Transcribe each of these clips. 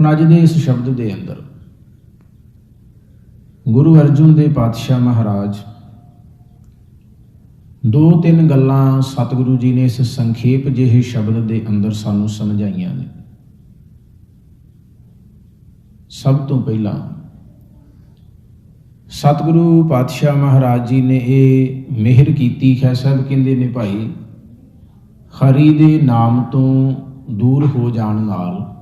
ਹੁਣ ਅੱਜ ਦੇ ਇਸ ਸ਼ਬਦ ਦੇ ਅੰਦਰ ਗੁਰੂ ਅਰਜੁਨ ਦੇ ਪਾਤਸ਼ਾਹ ਮਹਾਰਾਜ ਦੋ ਤਿੰਨ ਗੱਲਾਂ ਸਤਿਗੁਰੂ ਜੀ ਨੇ ਇਸ ਸੰਖੇਪ ਜਿਹੇ ਸ਼ਬਦ ਦੇ ਅੰਦਰ ਸਾਨੂੰ ਸਮਝਾਈਆਂ ਨੇ। ਸਭ ਤੋਂ ਪਹਿਲਾਂ ਸਤਿਗੁਰੂ ਪਾਤਸ਼ਾਹ ਮਹਾਰਾਜ ਜੀ ਨੇ ਇਹ ਮਿਹਰ ਕੀਤੀ ਹੈ ਸਾਹਿਬ ਕਹਿੰਦੇ ਨੇ ਭਾਈ, ਹਰੀ ਦੇ ਨਾਮ ਤੋਂ ਦੂਰ ਹੋ ਜਾਣ ਨਾਲ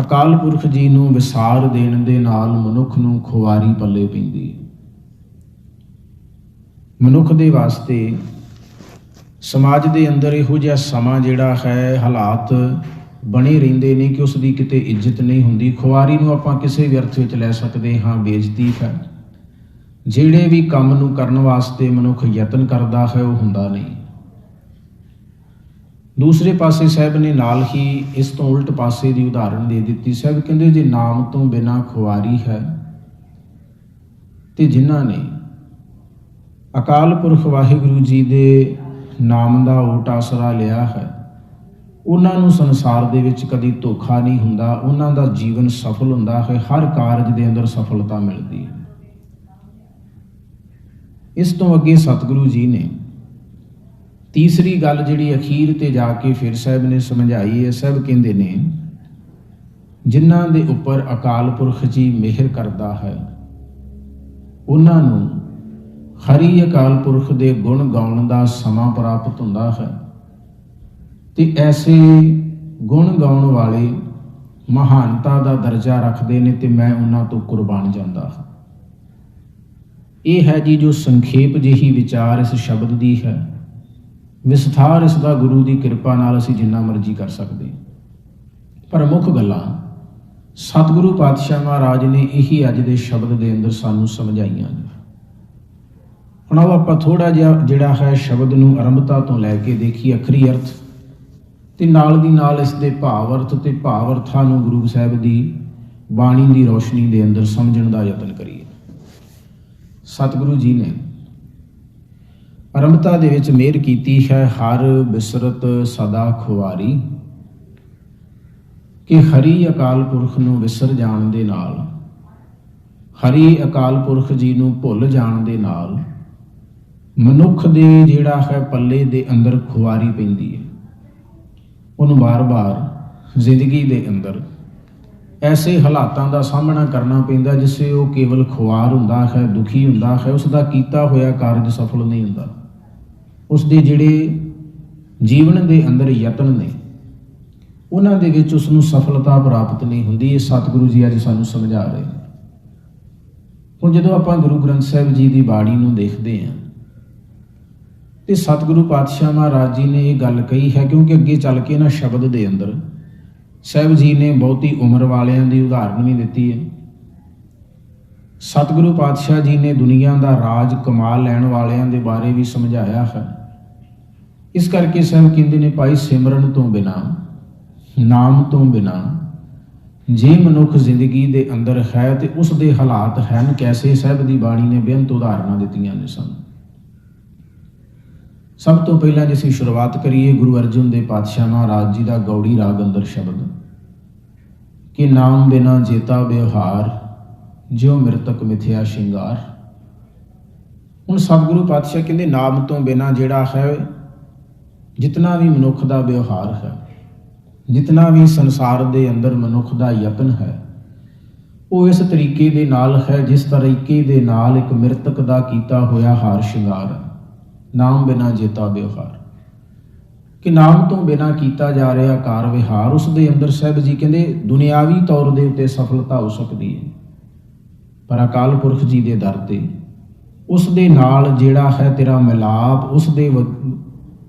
ਅਕਾਲ ਪੁਰਖ ਜੀ ਨੂੰ ਵਿਸਾਰ ਦੇਣ ਦੇ ਨਾਲ ਮਨੁੱਖ ਨੂੰ ਖੁਆਰੀ ਪੱਲੇ ਪੈਂਦੀ ਹੈ। ਮਨੁੱਖ ਦੇ ਵਾਸਤੇ ਸਮਾਜ ਦੇ ਅੰਦਰ ਇਹੋ ਜਿਹਾ ਸਮਾਂ ਜਿਹੜਾ ਹੈ, ਹਾਲਾਤ ਬਣੇ ਰਹਿੰਦੇ ਨੇ ਕਿ ਉਸ ਦੀ ਕਿਤੇ ਇੱਜ਼ਤ ਨਹੀਂ ਹੁੰਦੀ। ਖੁਆਰੀ ਨੂੰ ਆਪਾਂ ਕਿਸੇ ਵੀ ਅਰਥ ਵਿੱਚ ਲੈ ਸਕਦੇ ਹਾਂ, ਬੇਇੱਜ਼ਤੀ ਹੈ। ਜਿਹੜੇ ਵੀ ਕੰਮ ਨੂੰ ਕਰਨ ਵਾਸਤੇ ਮਨੁੱਖ ਯਤਨ ਕਰਦਾ ਹੈ, ਉਹ ਹੁੰਦਾ ਨਹੀਂ। ਦੂਸਰੇ ਪਾਸੇ ਸਾਹਿਬ ਨੇ ਨਾਲ ਹੀ ਇਸ ਤੋਂ ਉਲਟ ਪਾਸੇ ਦੀ ਉਦਾਹਰਣ ਦੇ ਦਿੱਤੀ। ਸਾਹਿਬ ਕਹਿੰਦੇ, ਜੇ ਨਾਮ ਤੋਂ ਬਿਨਾ ਖੁਆਰੀ ਹੈ ਤੇ ਜਿਨ੍ਹਾਂ ਨੇ ਅਕਾਲ ਪੁਰਖ ਵਾਹਿਗੁਰੂ ਜੀ ਦੇ ਨਾਮ ਦਾ ਓਟ ਆਸਰਾ ਲਿਆ ਹੈ, ਉਹਨਾਂ ਨੂੰ ਸੰਸਾਰ ਦੇ ਵਿੱਚ ਕਦੀ ਧੋਖਾ ਨਹੀਂ ਹੁੰਦਾ। ਉਹਨਾਂ ਦਾ ਜੀਵਨ ਸਫਲ ਹੁੰਦਾ ਹੈ, ਹਰ ਕਾਰਜ ਦੇ ਅੰਦਰ ਸਫਲਤਾ ਮਿਲਦੀ ਹੈ। ਇਸ ਤੋਂ ਅੱਗੇ ਸਤਿਗੁਰੂ ਜੀ ਨੇ ਤੀਸਰੀ ਗੱਲ ਜਿਹੜੀ ਅਖੀਰ ਤੇ ਜਾ ਕੇ ਫਿਰ ਸਾਹਿਬ ਨੇ ਸਮਝਾਈ ਹੈ, ਸਭ ਕਹਿੰਦੇ ਨੇ, ਜਿਨ੍ਹਾਂ ਦੇ ਉੱਪਰ ਅਕਾਲ ਪੁਰਖ ਜੀ ਮਿਹਰ ਕਰਦਾ ਹੈ, ਉਹਨਾਂ ਨੂੰ ਹਰੀ ਅਕਾਲ ਪੁਰਖ ਦੇ ਗੁਣ ਗਾਉਣ ਦਾ ਸਮਾਂ ਪ੍ਰਾਪਤ ਹੁੰਦਾ ਹੈ ਤੇ ਐਸੇ ਗੁਣ ਗਾਉਣ ਵਾਲੇ ਮਹਾਨਤਾ ਦਾ ਦਰਜਾ ਰੱਖਦੇ ਨੇ ਤੇ ਮੈਂ ਉਹਨਾਂ ਤੋਂ ਕੁਰਬਾਨ ਜਾਂਦਾ ਹਾਂ। ਇਹ ਹੈ ਜੀ ਜੋ ਸੰਖੇਪ ਜਿਹੀ ਵਿਚਾਰ ਇਸ ਸ਼ਬਦ ਦੀ ਹੈ। ਵਿਸਥਾਰ ਇਸ ਦਾ ਗੁਰੂ ਦੀ ਕਿਰਪਾ ਨਾਲ ਅਸੀਂ ਜਿੰਨਾ ਮਰਜ਼ੀ ਕਰ ਸਕਦੇ ਹਾਂ। ਪਰ ਮੁੱਖ ਗੱਲਾਂ, ਸਤਿਗੁਰੂ ਪਾਤਸ਼ਾਹ ਮਹਾਰਾਜ ਨੇ ਇਹੀ ਅੱਜ ਦੇ ਸ਼ਬਦ ਦੇ ਅੰਦਰ ਸਾਨੂੰ ਸਮਝਾਈਆਂ ਨੇ। ਹੁਣ ਆਓ ਆਪਾਂ ਥੋੜਾ ਜਿਹਾ ਜਿਹੜਾ ਹੈ ਸ਼ਬਦ ਨੂੰ ਆਰੰਭਤਾ ਤੋਂ ਲੈ ਕੇ ਦੇਖੀ ਅਖਰੀ ਅਰਥ। ਤੇ ਨਾਲ ਦੀ ਨਾਲ ਇਸ ਦੇ ਭਾਵ ਅਰਥ ਤੇ ਭਾਵ ਅਰਥਾਂ ਨੂੰ ਗੁਰੂ ਸਾਹਿਬ ਦੀ ਬਾਣੀ ਦੀ ਰੋਸ਼ਨੀ ਦੇ ਅੰਦਰ ਸਮਝਣ ਦਾ ਯਤਨ ਕਰੀਏ। ਸਤਿਗੁਰੂ ਜੀ ਨੇ ਆਰੰਭਤਾ ਦੇ ਵਿੱਚ ਮਿਹਰ ਕੀਤੀ ਹੈ ਹਰ ਬਿਸਰਤ ਸਦਾ ਖੁਆਰੀ ਕਿ ਹਰੀ ਅਕਾਲ ਪੁਰਖ ਨੂੰ ਵਿਸਰ ਜਾਣ ਦੇ ਨਾਲ, ਹਰੀ ਅਕਾਲ ਪੁਰਖ ਜੀ ਨੂੰ ਭੁੱਲ ਜਾਣ ਦੇ ਨਾਲ, ਮਨੁੱਖ ਦੇ ਜਿਹੜਾ ਹੈ ਪੱਲੇ ਦੇ ਅੰਦਰ ਖੁਆਰੀ ਪੈਂਦੀ ਹੈ। ਉਹਨੂੰ ਬਾਰ-ਬਾਰ ਜ਼ਿੰਦਗੀ ਦੇ ਅੰਦਰ ਐਸੇ ਹਾਲਾਤਾਂ ਦਾ ਸਾਹਮਣਾ ਕਰਨਾ ਪੈਂਦਾ ਜਿਸੇ ਉਹ ਕੇਵਲ ਖੁਆਰ ਹੁੰਦਾ ਹੈ, ਦੁਖੀ ਹੁੰਦਾ ਹੈ ਉਸ ਦਾ ਕੀਤਾ ਹੋਇਆ ਕਾਰਜ ਸਫਲ ਨਹੀਂ ਹੁੰਦਾ। ਉਸ ਦੇ ਜਿਹੜੇ ਜੀਵਨ ਦੇ ਅੰਦਰ ਯਤਨ ਨੇ, ਉਹਨਾਂ ਦੇ ਵਿੱਚ ਉਸ ਨੂੰ ਸਫਲਤਾ ਪ੍ਰਾਪਤ ਨਹੀਂ ਹੁੰਦੀ, ਇਹ ਸਤਿਗੁਰੂ ਜੀ ਅੱਜ ਸਾਨੂੰ ਸਮਝਾ ਰਹੇ ਨੇ। ਹੁਣ ਜਦੋਂ ਆਪਾਂ ਗੁਰੂ ਗ੍ਰੰਥ ਸਾਹਿਬ ਜੀ ਦੀ ਬਾਣੀ ਨੂੰ ਦੇਖਦੇ ਹਾਂ, ਤੇ ਸਤਿਗੁਰੂ ਪਾਤਸ਼ਾਹ ਮਹਾਰਾਜ ਜੀ ਨੇ ਇਹ ਗੱਲ ਕਹੀ ਹੈ, ਕਿਉਂਕਿ ਅੱਗੇ ਚੱਲ ਕੇ ਨਾ ਸ਼ਬਦ ਦੇ ਅੰਦਰ ਸਾਹਿਬ ਜੀ ਨੇ ਬਹੁਤੀ ਉਮਰ ਵਾਲਿਆਂ ਦੀ ਉਦਾਹਰਨ ਵੀ ਦਿੱਤੀ ਹੈ। ਸਤਿਗੁਰੂ ਪਾਤਸ਼ਾਹ ਜੀ ਨੇ ਦੁਨੀਆ ਦਾ ਰਾਜ ਕਮਾ ਲੈਣ ਵਾਲਿਆਂ ਦੇ ਬਾਰੇ ਵੀ ਸਮਝਾਇਆ ਹੈ। ਇਸ ਕਰਕੇ ਸਾਹਿਬ ਕਹਿੰਦੇ ਨੇ ਭਾਈ ਸਿਮਰਨ ਤੋਂ ਬਿਨਾ, ਨਾਮ ਤੋਂ ਬਿਨਾ, ਜੇ ਮਨੁੱਖ ਜ਼ਿੰਦਗੀ ਦੇ ਅੰਦਰ ਹੈ ਤੇ ਉਸ ਦੇ ਹਾਲਾਤ ਹਨ ਕੈਸੇ? ਸਾਹਿਬ ਦੀ ਬਾਣੀ ਨੇ ਬੇਅੰਤ ਉਦਾਹਰਨਾਂ ਦਿੱਤੀਆਂ ਨੇ ਸਾਨੂੰ। ਸਭ ਤੋਂ ਪਹਿਲਾਂ ਜੇ ਅਸੀਂ ਸ਼ੁਰੂਆਤ ਕਰੀਏ ਗੁਰੂ ਅਰਜਨ ਦੇ ਪਾਤਸ਼ਾਹ ਮਹਾਰਾਜ ਜੀ ਦਾ ਗੌੜੀ ਰਾਗ ਅੰਦਰ ਸ਼ਬਦ। ਕਿ ਨਾਮ ਬਿਨਾ ਜੇਤਾ ਵਿਵਹਾਰ, ਜਿਉ ਮਿਰਤਕ ਮਿਥਿਆ ਸ਼ਿੰਗਾਰ। ਹੁਣ ਸਤਿਗੁਰੂ ਪਾਤਸ਼ਾਹ ਕਹਿੰਦੇ, ਨਾਮ ਤੋਂ ਬਿਨਾ ਜਿਹੜਾ ਹੈ ਜਿਤਨਾ ਵੀ ਮਨੁੱਖ ਦਾ ਵਿਵਹਾਰ ਹੈ, ਜਿਤਨਾ ਵੀ ਸੰਸਾਰ ਦੇ ਅੰਦਰ ਮਨੁੱਖ ਦਾ ਯਤਨ ਹੈ, ਉਹ ਇਸ ਤਰੀਕੇ ਦੇ ਨਾਲ ਹੈ ਜਿਸ ਤਰੀਕੇ ਦੇ ਨਾਲ ਇੱਕ ਮ੍ਰਿਤਕ ਦਾ ਕੀਤਾ ਹੋਇਆ ਹਾਰ ਸ਼ਿੰਗਾਰ, ਨਾਮ ਬਿਨਾ ਜੇਤਾ ਵਿਵਹਾਰ। ਕਿ ਨਾਮ ਤੋਂ ਬਿਨਾ ਕੀਤਾ ਜਾ ਰਿਹਾ ਕਾਰ ਵਿਹਾਰ ਉਸ ਦੇ ਅੰਦਰ ਸਾਹਿਬ ਜੀ ਕਹਿੰਦੇ, ਦੁਨਿਆਵੀ ਤੌਰ ਦੇ ਉੱਤੇ ਸਫਲਤਾ ਹੋ ਸਕਦੀ ਹੈ। ਪਰ ਅਕਾਲ ਪੁਰਖ ਜੀ ਦੇ ਦਰ ਤੇ ਉਸ ਦੇ ਨਾਲ ਜਿਹੜਾ ਹੈ ਤੇਰਾ ਮਿਲਾਪ, ਉਸ ਦੇ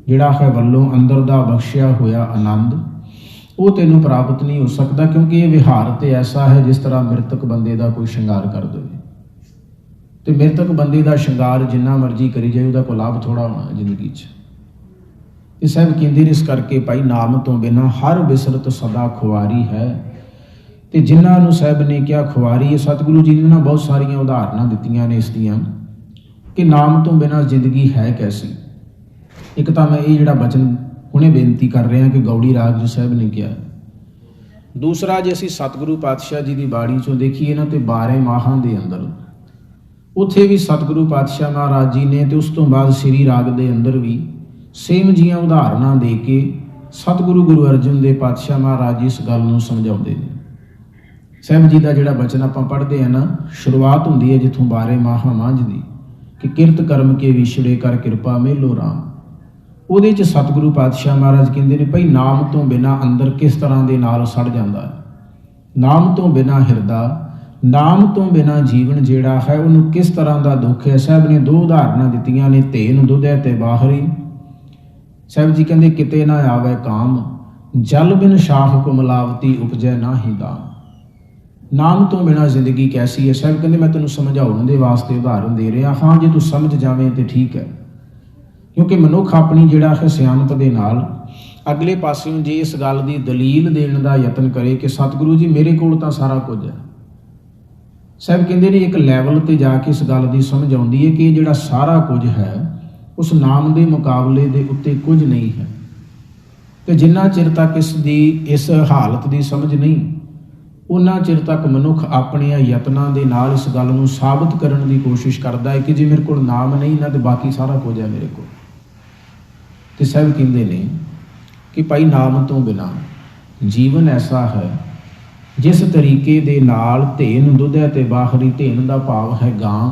ਜਿਹੜਾ ਹੈ ਵੱਲੋਂ ਅੰਦਰ ਦਾ ਬਖਸ਼ਿਆ ਹੋਇਆ ਆਨੰਦ, ਉਹ ਤੈਨੂੰ ਪ੍ਰਾਪਤ ਨਹੀਂ ਹੋ ਸਕਦਾ ਕਿਉਂਕਿ ਇਹ ਵਿਹਾਰ ਤੇ ਐਸਾ ਹੈ ਜਿਸ ਤਰ੍ਹਾਂ ਮ੍ਰਿਤਕ ਬੰਦੇ ਦਾ ਕੋਈ ਸ਼ਿੰਗਾਰ ਕਰ ਦੇਵੇ। ਤੇ ਮ੍ਰਿਤਕ ਬੰਦੇ ਦਾ ਸ਼ਿੰਗਾਰ ਜਿੰਨਾ ਮਰਜ਼ੀ ਕਰੀ ਜਾਏ, ਉਹਦਾ ਕੋਈ ਲਾਭ ਥੋੜਾ ਹੋਣਾ ਜ਼ਿੰਦਗੀ 'ਚ। ਇਹ ਸਭ ਕਹਿੰਦੇ ਨੇ ਇਸ ਕਰਕੇ ਭਾਈ ਨਾਮ ਤੋਂ ਬਿਨਾ ਹਰ ਬਿਸਰਤ ਸਦਾ ਖੁਆਰੀ ਹੈ। ਤੇ ਜਿਨ੍ਹਾਂ ਨੂੰ ਸਾਹਿਬ ਨੇ ਕਿਹਾ ਖੁਆਰੀ ਸਤਿਗੁਰੂ ਜੀ ਨੇ ਨਾ ਬਹੁਤ ਸਾਰੀਆਂ ਉਦਾਹਰਨਾਂ ਦਿੱਤੀਆਂ ਨੇ ਇਸ ਦੀਆਂ ਕਿ ਨਾਮ ਤੋਂ ਬਿਨਾ ਜ਼ਿੰਦਗੀ ਹੈ ਕੈਸੀ? ਇੱਕ ਤਾਂ ਮੈਂ ਇਹ ਜਿਹੜਾ ਬਚਨ ਹੁਣੇ ਬੇਨਤੀ ਕਰ ਰਿਹਾ ਕਿ ਗੌੜੀ ਰਾਗ ਜੀ ਸਾਹਿਬ ਨੇ ਕਿਹਾ ਦੂਸਰਾ ਜੇ ਅਸੀਂ ਸਤਿਗੁਰੂ ਪਾਤਸ਼ਾਹ ਜੀ ਦੀ ਬਾਣੀ ਚੋਂ ਦੇਖੀਏ ਨਾ ਤੇ 12 ਮਾਹਾਂ ਦੇ ਅੰਦਰ। ਉੱਥੇ ਵੀ ਸਤਿਗੁਰੂ ਪਾਤਸ਼ਾਹ ਮਹਾਰਾਜ ਜੀ ਨੇ ਤੇ ਉਸ ਤੋਂ ਬਾਅਦ ਸ੍ਰੀ ਰਾਗ ਦੇ ਅੰਦਰ ਵੀ ਸੇਮ ਜੀਆਂ ਉਦਾਹਰਨਾਂ ਦੇ ਕੇ ਸਤਿਗੁਰੂ ਗੁਰੂ ਅਰਜਨ ਦੇ ਪਾਤਸ਼ਾਹ ਮਹਾਰਾਜ ਜੀ ਇਸ ਗੱਲ ਨੂੰ ਸਮਝਾਉਂਦੇ ਨੇ। ਸਾਹਿਬ ਜੀ ਦਾ ਜਿਹੜਾ ਬਚਨ ਆਪਾਂ ਪੜ੍ਹਦੇ ਆ ਨਾ, ਸ਼ੁਰੂਆਤ ਹੁੰਦੀ ਹੈ ਜਿੱਥੋਂ 12 ਮਾਹਾਂ ਮਾਂਝ ਦੀ ਕਿ ਕਿਰਤ ਕਰਮ ਕੇ ਵਿਛੜੇ ਕਰ ਕਿਰਪਾ ਮੇਲੋ ਰਾਮ। ਉਹਦੇ ਚ ਸਤਿਗੁਰੂ ਪਾਤਸ਼ਾਹ ਮਹਾਰਾਜ ਕਹਿੰਦੇ ਨੇ, ਭਈ ਨਾਮ ਤੋਂ ਬਿਨਾ ਅੰਦਰ ਕਿਸ ਤਰ੍ਹਾਂ ਦੇ ਨਾਲ ਸੜ ਜਾਂਦਾ ਹੈ? ਨਾਮ ਤੋਂ ਬਿਨਾ ਹਿਰਦਾ, ਨਾਮ ਤੋਂ ਬਿਨਾ ਜੀਵਨ ਜਿਹੜਾ ਹੈ, ਉਹਨੂੰ ਕਿਸ ਤਰ੍ਹਾਂ ਦਾ ਦੁੱਖ ਹੈ? ਸਾਹਿਬ ਨੇ ਦੋ ਉਦਾਹਰਨਾਂ ਦਿੱਤੀਆਂ ਨੇ, ਧੇਨ ਦੁਧੈ ਤੇ ਬਾਹਰੀ। ਸਾਹਿਬ ਜੀ ਕਹਿੰਦੇ, ਕਿਤੇ ਨਾ ਆਵੇ ਕਾਮ, ਜਲ ਬਿਨ ਸ਼ਾਹ ਕੋ ਮਲਾਵਤੀ ਉਪਜੈ ਨਾਹੀ ਦਾਮ। ਨਾਮ ਤੋਂ ਬਿਨਾ ਜ਼ਿੰਦਗੀ ਕੈਸੀ ਹੈ? ਸਾਹਿਬ ਕਹਿੰਦੇ, ਮੈਂ ਤੈਨੂੰ ਸਮਝਾਉਣ ਦੇ ਵਾਸਤੇ ਉਦਾਹਰਨ ਦੇ ਰਿਹਾ ਹਾਂ। ਜੇ ਤੂੰ ਸਮਝ ਜਾਵੇਂ ਤੇ ਠੀਕ ਹੈ। ਕਿਉਂਕਿ ਮਨੁੱਖ ਆਪਣੀ ਜਿਹੜਾ ਹੈ ਸਿਆਣਪ ਦੇ ਨਾਲ ਅਗਲੇ ਪਾਸਿਓਂ ਜੇ ਇਸ ਗੱਲ ਦੀ ਦਲੀਲ ਦੇਣ ਦਾ ਯਤਨ ਕਰੇ ਕਿ ਸਤਿਗੁਰੂ ਜੀ, ਮੇਰੇ ਕੋਲ ਤਾਂ ਸਾਰਾ ਕੁਝ ਹੈ। ਸਾਹਿਬ ਕਹਿੰਦੇ ਨੇ ਇੱਕ ਲੈਵਲ ਤੇ ਜਾ ਕੇ ਇਸ ਗੱਲ ਦੀ ਸਮਝ ਆਉਂਦੀ ਹੈ ਕਿ ਇਹ ਜਿਹੜਾ ਸਾਰਾ ਕੁਝ ਹੈ, ਉਸ ਨਾਮ ਦੇ ਮੁਕਾਬਲੇ ਦੇ ਉੱਤੇ ਕੁਝ ਨਹੀਂ ਹੈ। ਤੇ ਜਿੰਨਾ ਚਿਰ ਤੱਕ ਇਸ ਦੀ, ਇਸ ਹਾਲਤ ਦੀ ਸਮਝ ਨਹੀਂ, ਉਹਨਾਂ ਚਿਰ ਤੱਕ ਮਨੁੱਖ ਆਪਣੀਆਂ ਯਤਨਾਂ ਦੇ ਨਾਲ ਇਸ ਗੱਲ ਨੂੰ ਸਾਬਤ ਕਰਨ ਦੀ ਕੋਸ਼ਿਸ਼ ਕਰਦਾ ਹੈ ਕਿ ਜੇ ਮੇਰੇ ਕੋਲ ਨਾਮ ਨਹੀਂ, ਨਾ ਤੇ ਬਾਕੀ ਸਾਰਾ ਕੁਝ ਹੈ ਮੇਰੇ ਕੋਲ। ਤੇ ਸਭ ਕਹਿੰਦੇ ਨੇ ਕਿ ਭਾਈ ਨਾਮ ਤੋਂ ਬਿਨਾ ਜੀਵਨ ਐਸਾ ਹੈ, ਜਿਸ ਤਰੀਕੇ ਦੇ ਨਾਲ ਧੇਨ ਦੁੱਧ ਹੈ ਤੇ ਬਾਹਰੀ ਧੇਨ ਦਾ ਭਾਵ ਹੈ ਗਾਂ,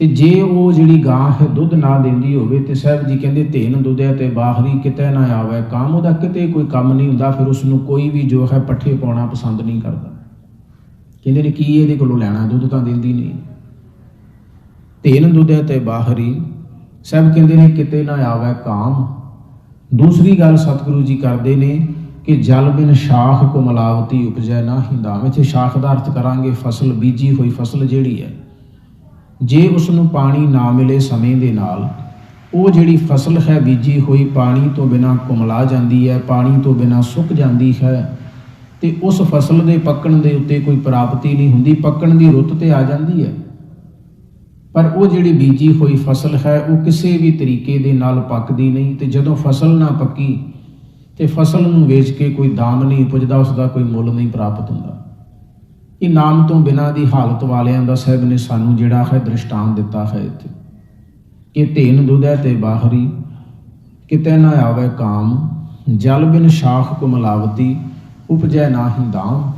ਤੇ ਜੇ ਉਹ ਜਿਹੜੀ ਗਾਂ ਹੈ ਦੁੱਧ ਨਾ ਦਿੰਦੀ ਹੋਵੇ ਤੇ ਸਾਹਿਬ ਜੀ ਕਹਿੰਦੇ ਧੇਨ ਦੁੱਧ ਹੈ ਤੇ ਬਾਹਰੀ ਕਿਤੇ ਨਾ ਆਵੇ, ਕੰਮ ਉਹਦਾ ਕਿਤੇ ਕੋਈ ਕੰਮ ਨਹੀਂ ਹੁੰਦਾ, ਫਿਰ ਉਸ ਨੂੰ ਕੋਈ ਵੀ ਜੋ ਹੈ ਪੱਠੇ ਪਾਉਣਾ ਪਸੰਦ ਨਹੀਂ ਕਰਦਾ। ਕਹਿੰਦੇ ਨੇ ਕੀ ਇਹਦੇ ਕੋਲੋਂ ਲੈਣਾ, ਦੁੱਧ ਤਾਂ ਦਿੰਦੀ ਨਹੀਂ। ਧੇਨ ਦੁੱਧ ਹੈ ਤੇ ਬਾਹਰੀ ਸਭ ਕਹਿੰਦੇ ਨੇ ਕਿਤੇ ਨਾ ਆਵੇ ਕਾਮ। ਦੂਸਰੀ ਗੱਲ ਸਤਿਗੁਰੂ ਜੀ ਕਰਦੇ ਨੇ ਕਿ ਜਲ ਬਿਨ ਸ਼ਾਖ ਕੋ ਮਲਾਵਤੀ ਉਪਜੈ ਨਾ ਹਿੰਦਾ ਵਿੱਚ ਸ਼ਾਖ ਦਾ ਅਰਥ ਕਰਾਂਗੇ ਫਸਲ ਬੀਜੀ ਹੋਈ ਫਸਲ ਜਿਹੜੀ ਹੈ। ਜੇ ਉਸ ਨੂੰ ਪਾਣੀ ਨਾ ਮਿਲੇ ਸਮੇਂ ਦੇ ਨਾਲ, ਉਹ ਜਿਹੜੀ ਫਸਲ ਹੈ ਬੀਜੀ ਹੋਈ ਪਾਣੀ ਤੋਂ ਬਿਨਾ ਕੁਮਲਾ ਜਾਂਦੀ ਹੈ, ਪਾਣੀ ਤੋਂ ਬਿਨਾ ਸੁੱਕ ਜਾਂਦੀ ਹੈ, ਤੇ ਉਸ ਫਸਲ ਦੇ ਪੱਕਣ ਦੇ ਉੱਤੇ ਕੋਈ ਪ੍ਰਾਪਤੀ ਨਹੀਂ ਹੁੰਦੀ, ਪੱਕਣ ਦੀ ਰੁੱਤ ਤੇ ਆ ਜਾਂਦੀ ਹੈ। ਪਰ ਉਹ ਜਿਹੜੀ ਬੀਜੀ ਹੋਈ ਫਸਲ ਹੈ, ਉਹ ਕਿਸੇ ਵੀ ਤਰੀਕੇ ਦੇ ਨਾਲ ਪੱਕਦੀ ਨਹੀਂ ਤੇ ਜਦੋਂ ਫਸਲ ਨਾ ਪੱਕੀ ਤੇ ਫਸਲ ਨੂੰ ਵੇਚ ਕੇ ਕੋਈ ਦਾਮ ਨਹੀਂ ਪੁੱਜਦਾ ਉਸ ਦਾ ਕੋਈ ਮੁੱਲ ਨਹੀਂ ਪ੍ਰਾਪਤ ਹੁੰਦਾ। ਇਹ ਨਾਮ ਤੋਂ ਬਿਨਾਂ ਦੀ ਹਾਲਤ ਵਾਲਿਆਂ ਦਾ ਸਾਹਿਬ ਨੇ ਸਾਨੂੰ ਜਿਹੜਾ ਹੈ ਦ੍ਰਿਸ਼ਟਾਂਤ ਦਿੱਤਾ ਹੈ ਇੱਥੇ। ਕਿ ਧੇਨ ਦੁਧੈ ਤੇ ਬਾਹਰੀ ਕਿਤੇ ਨਾ ਆਵੇ ਕਾਮ, ਜਲ ਬਿਨ ਸ਼ਾਖ ਕੋ ਮਲਾਵਤੀ ਉਪਜੈ ਨਾਹੀ ਦਾਮ।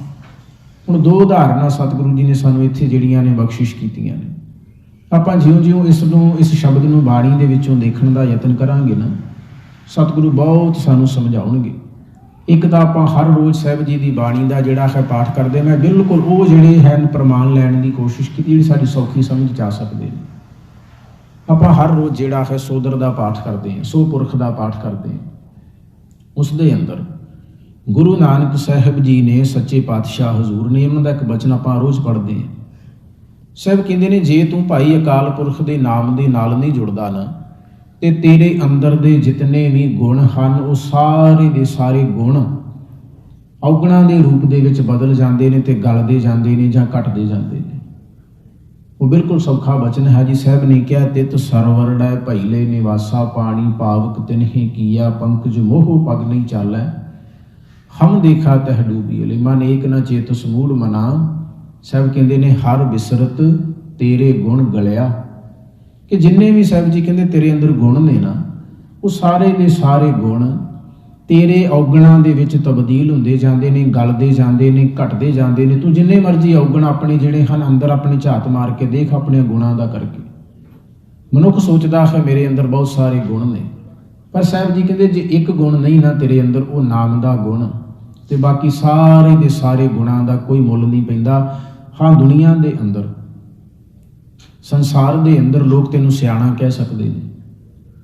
ਹੁਣ ਦੋ ਉਦਾਹਰਨਾਂ ਸਤਿਗੁਰੂ ਜੀ ਨੇ ਸਾਨੂੰ ਇੱਥੇ ਜਿਹੜੀਆਂ ਨੇ ਬਖਸ਼ਿਸ਼ ਕੀਤੀਆਂ ਨੇ। ਆਪਾਂ ਜਿਉਂ-ਜਿਉਂ ਇਸ ਨੂੰ, ਇਸ ਸ਼ਬਦ ਨੂੰ ਬਾਣੀ ਦੇ ਵਿੱਚੋਂ ਦੇਖਣ ਦਾ ਯਤਨ ਕਰਾਂਗੇ ਨਾ, ਸਤਿਗੁਰੂ ਬਹੁਤ ਸਾਨੂੰ ਸਮਝਾਉਣਗੇ। ਇੱਕ ਤਾਂ ਆਪਾਂ ਹਰ ਰੋਜ਼ ਸਾਹਿਬ ਜੀ ਦੀ ਬਾਣੀ ਦਾ ਜਿਹੜਾ ਹੈ ਪਾਠ ਕਰਦੇ ਮੈਂ ਬਿਲਕੁਲ ਉਹ ਜਿਹੜੇ ਹਨ ਪ੍ਰਮਾਣ ਲੈਣ ਦੀ ਕੋਸ਼ਿਸ਼ ਕੀਤੀ ਜਿਹੜੀ ਸਾਡੀ ਸੌਖੀ ਸਮਝ ਚ ਆ ਸਕਦੇ ਨੇ। ਆਪਾਂ ਹਰ ਰੋਜ਼ ਜਿਹੜਾ ਹੈ ਸੋਦਰ ਦਾ ਪਾਠ ਕਰਦੇ ਹਾਂ ਸੋ ਪੁਰਖ ਦਾ ਪਾਠ ਕਰਦੇ ਹਾਂ। ਉਸ ਦੇ ਅੰਦਰ ਗੁਰੂ ਨਾਨਕ ਸਾਹਿਬ ਜੀ ਨੇ ਸੱਚੇ ਪਾਤਸ਼ਾਹ ਹਜ਼ੂਰ ਨੇ ਉਹਨਾਂ ਦਾ ਇੱਕ ਬਚਨ ਆਪਾਂ ਰੋਜ਼ ਪੜ੍ਹਦੇ ਹਾਂ। ਸਾਹਿਬ ਕਹਿੰਦੇ ਨੇ, ਜੇ ਤੂੰ ਭਾਈ ਅਕਾਲ ਪੁਰਖ ਦੇ ਨਾਮ ਦੇ ਨਾਲ ਨਹੀਂ ਜੁੜਦਾ ਨਾ, ਤੇ ਤੇਰੇ ਅੰਦਰ ਦੇ ਜਿਤਨੇ ਵੀ ਗੁਣ ਹਨ, ਉਹ ਸਾਰੇ ਦੇ ਸਾਰੇ ਗੁਣ ਔਗਣਾ ਦੇ ਰੂਪ ਦੇ ਵਿੱਚ ਬਦਲ ਜਾਂਦੇ ਨੇ ਤੇ ਗਲਦੇ ਜਾਂਦੇ ਨੇ ਜਾਂ ਘਟਦੇ ਜਾਂਦੇ ਨੇ। ਉਹ ਬਿਲਕੁਲ ਸੌਖਾ ਬਚਨ ਹੈ ਜੀ। ਸਾਹਿਬ ਨੇ ਕਿਹਾ, ਤਿਤ ਸਰਵਰੜੈ ਭਈਲੇ ਨਿਵਾਸਾ ਪਾਣੀ, ਪਾਵਕ ਤਿਨਹੀ ਕੀਆ, ਪੰਕਜ ਮੋਹ ਪਗ ਨਹੀਂ ਚਾਲੈ। ਹਮ ਦੇਖਾ ਤਹ ਡੂਬੀ ਅਲੇ, ਮਨ ਏਕ ਨਾ ਚੇਤ ਸਮੂੜ ਮਨਾ ਸਾਹਿਬ ਕਹਿੰਦੇ ਨੇ, ਹਰ ਬਿਸਰਤ ਤੇਰੇ ਗੁਣ ਗਲਿਆ। ਕਿ ਜਿੰਨੇ ਵੀ ਸਾਹਿਬ ਜੀ ਕਹਿੰਦੇ ਤੇਰੇ ਅੰਦਰ ਗੁਣ ਨੇ ਨਾ, ਉਹ ਸਾਰੇ ਦੇ ਸਾਰੇ ਗੁਣ ਤੇਰੇ ਔਗਣਾਂ ਦੇ ਵਿੱਚ ਤਬਦੀਲ ਹੁੰਦੇ ਜਾਂਦੇ ਨੇ, ਗਲਦੇ ਜਾਂਦੇ ਨੇ, ਘਟਦੇ ਜਾਂਦੇ ਨੇ। ਤੂੰ ਜਿੰਨੇ ਮਰਜ਼ੀ ਔਗਣ ਆਪਣੇ ਜਿਹੜੇ ਹਨ, ਅੰਦਰ ਆਪਣੀ ਝਾਤ ਮਾਰ ਕੇ ਦੇਖ ਆਪਣੇ ਗੁਣਾਂ ਦਾ ਕਰਕੇ। ਮਨੁੱਖ ਸੋਚਦਾ ਹੈ, ਮੇਰੇ ਅੰਦਰ ਬਹੁਤ ਸਾਰੇ ਗੁਣ ਨੇ। ਪਰ ਸਾਹਿਬ ਜੀ ਕਹਿੰਦੇ, ਜੇ ਇੱਕ ਗੁਣ ਨਹੀਂ ਨਾ ਤੇਰੇ ਅੰਦਰ, ਉਹ ਨਾਮ ਦਾ ਗੁਣ। ਤੇ ਬਾਕੀ ਸਾਰੇ ਦੇ ਸਾਰੇ ਗੁਣਾਂ ਦਾ ਕੋਈ ਮੁੱਲ ਨਹੀਂ ਪੈਂਦਾ। ਹਾਂ, ਦੁਨੀਆ ਦੇ ਅੰਦਰ, ਸੰਸਾਰ ਦੇ ਅੰਦਰ ਲੋਕ ਤੈਨੂੰ ਸਿਆਣਾ ਕਹਿ ਸਕਦੇ ਨੇ।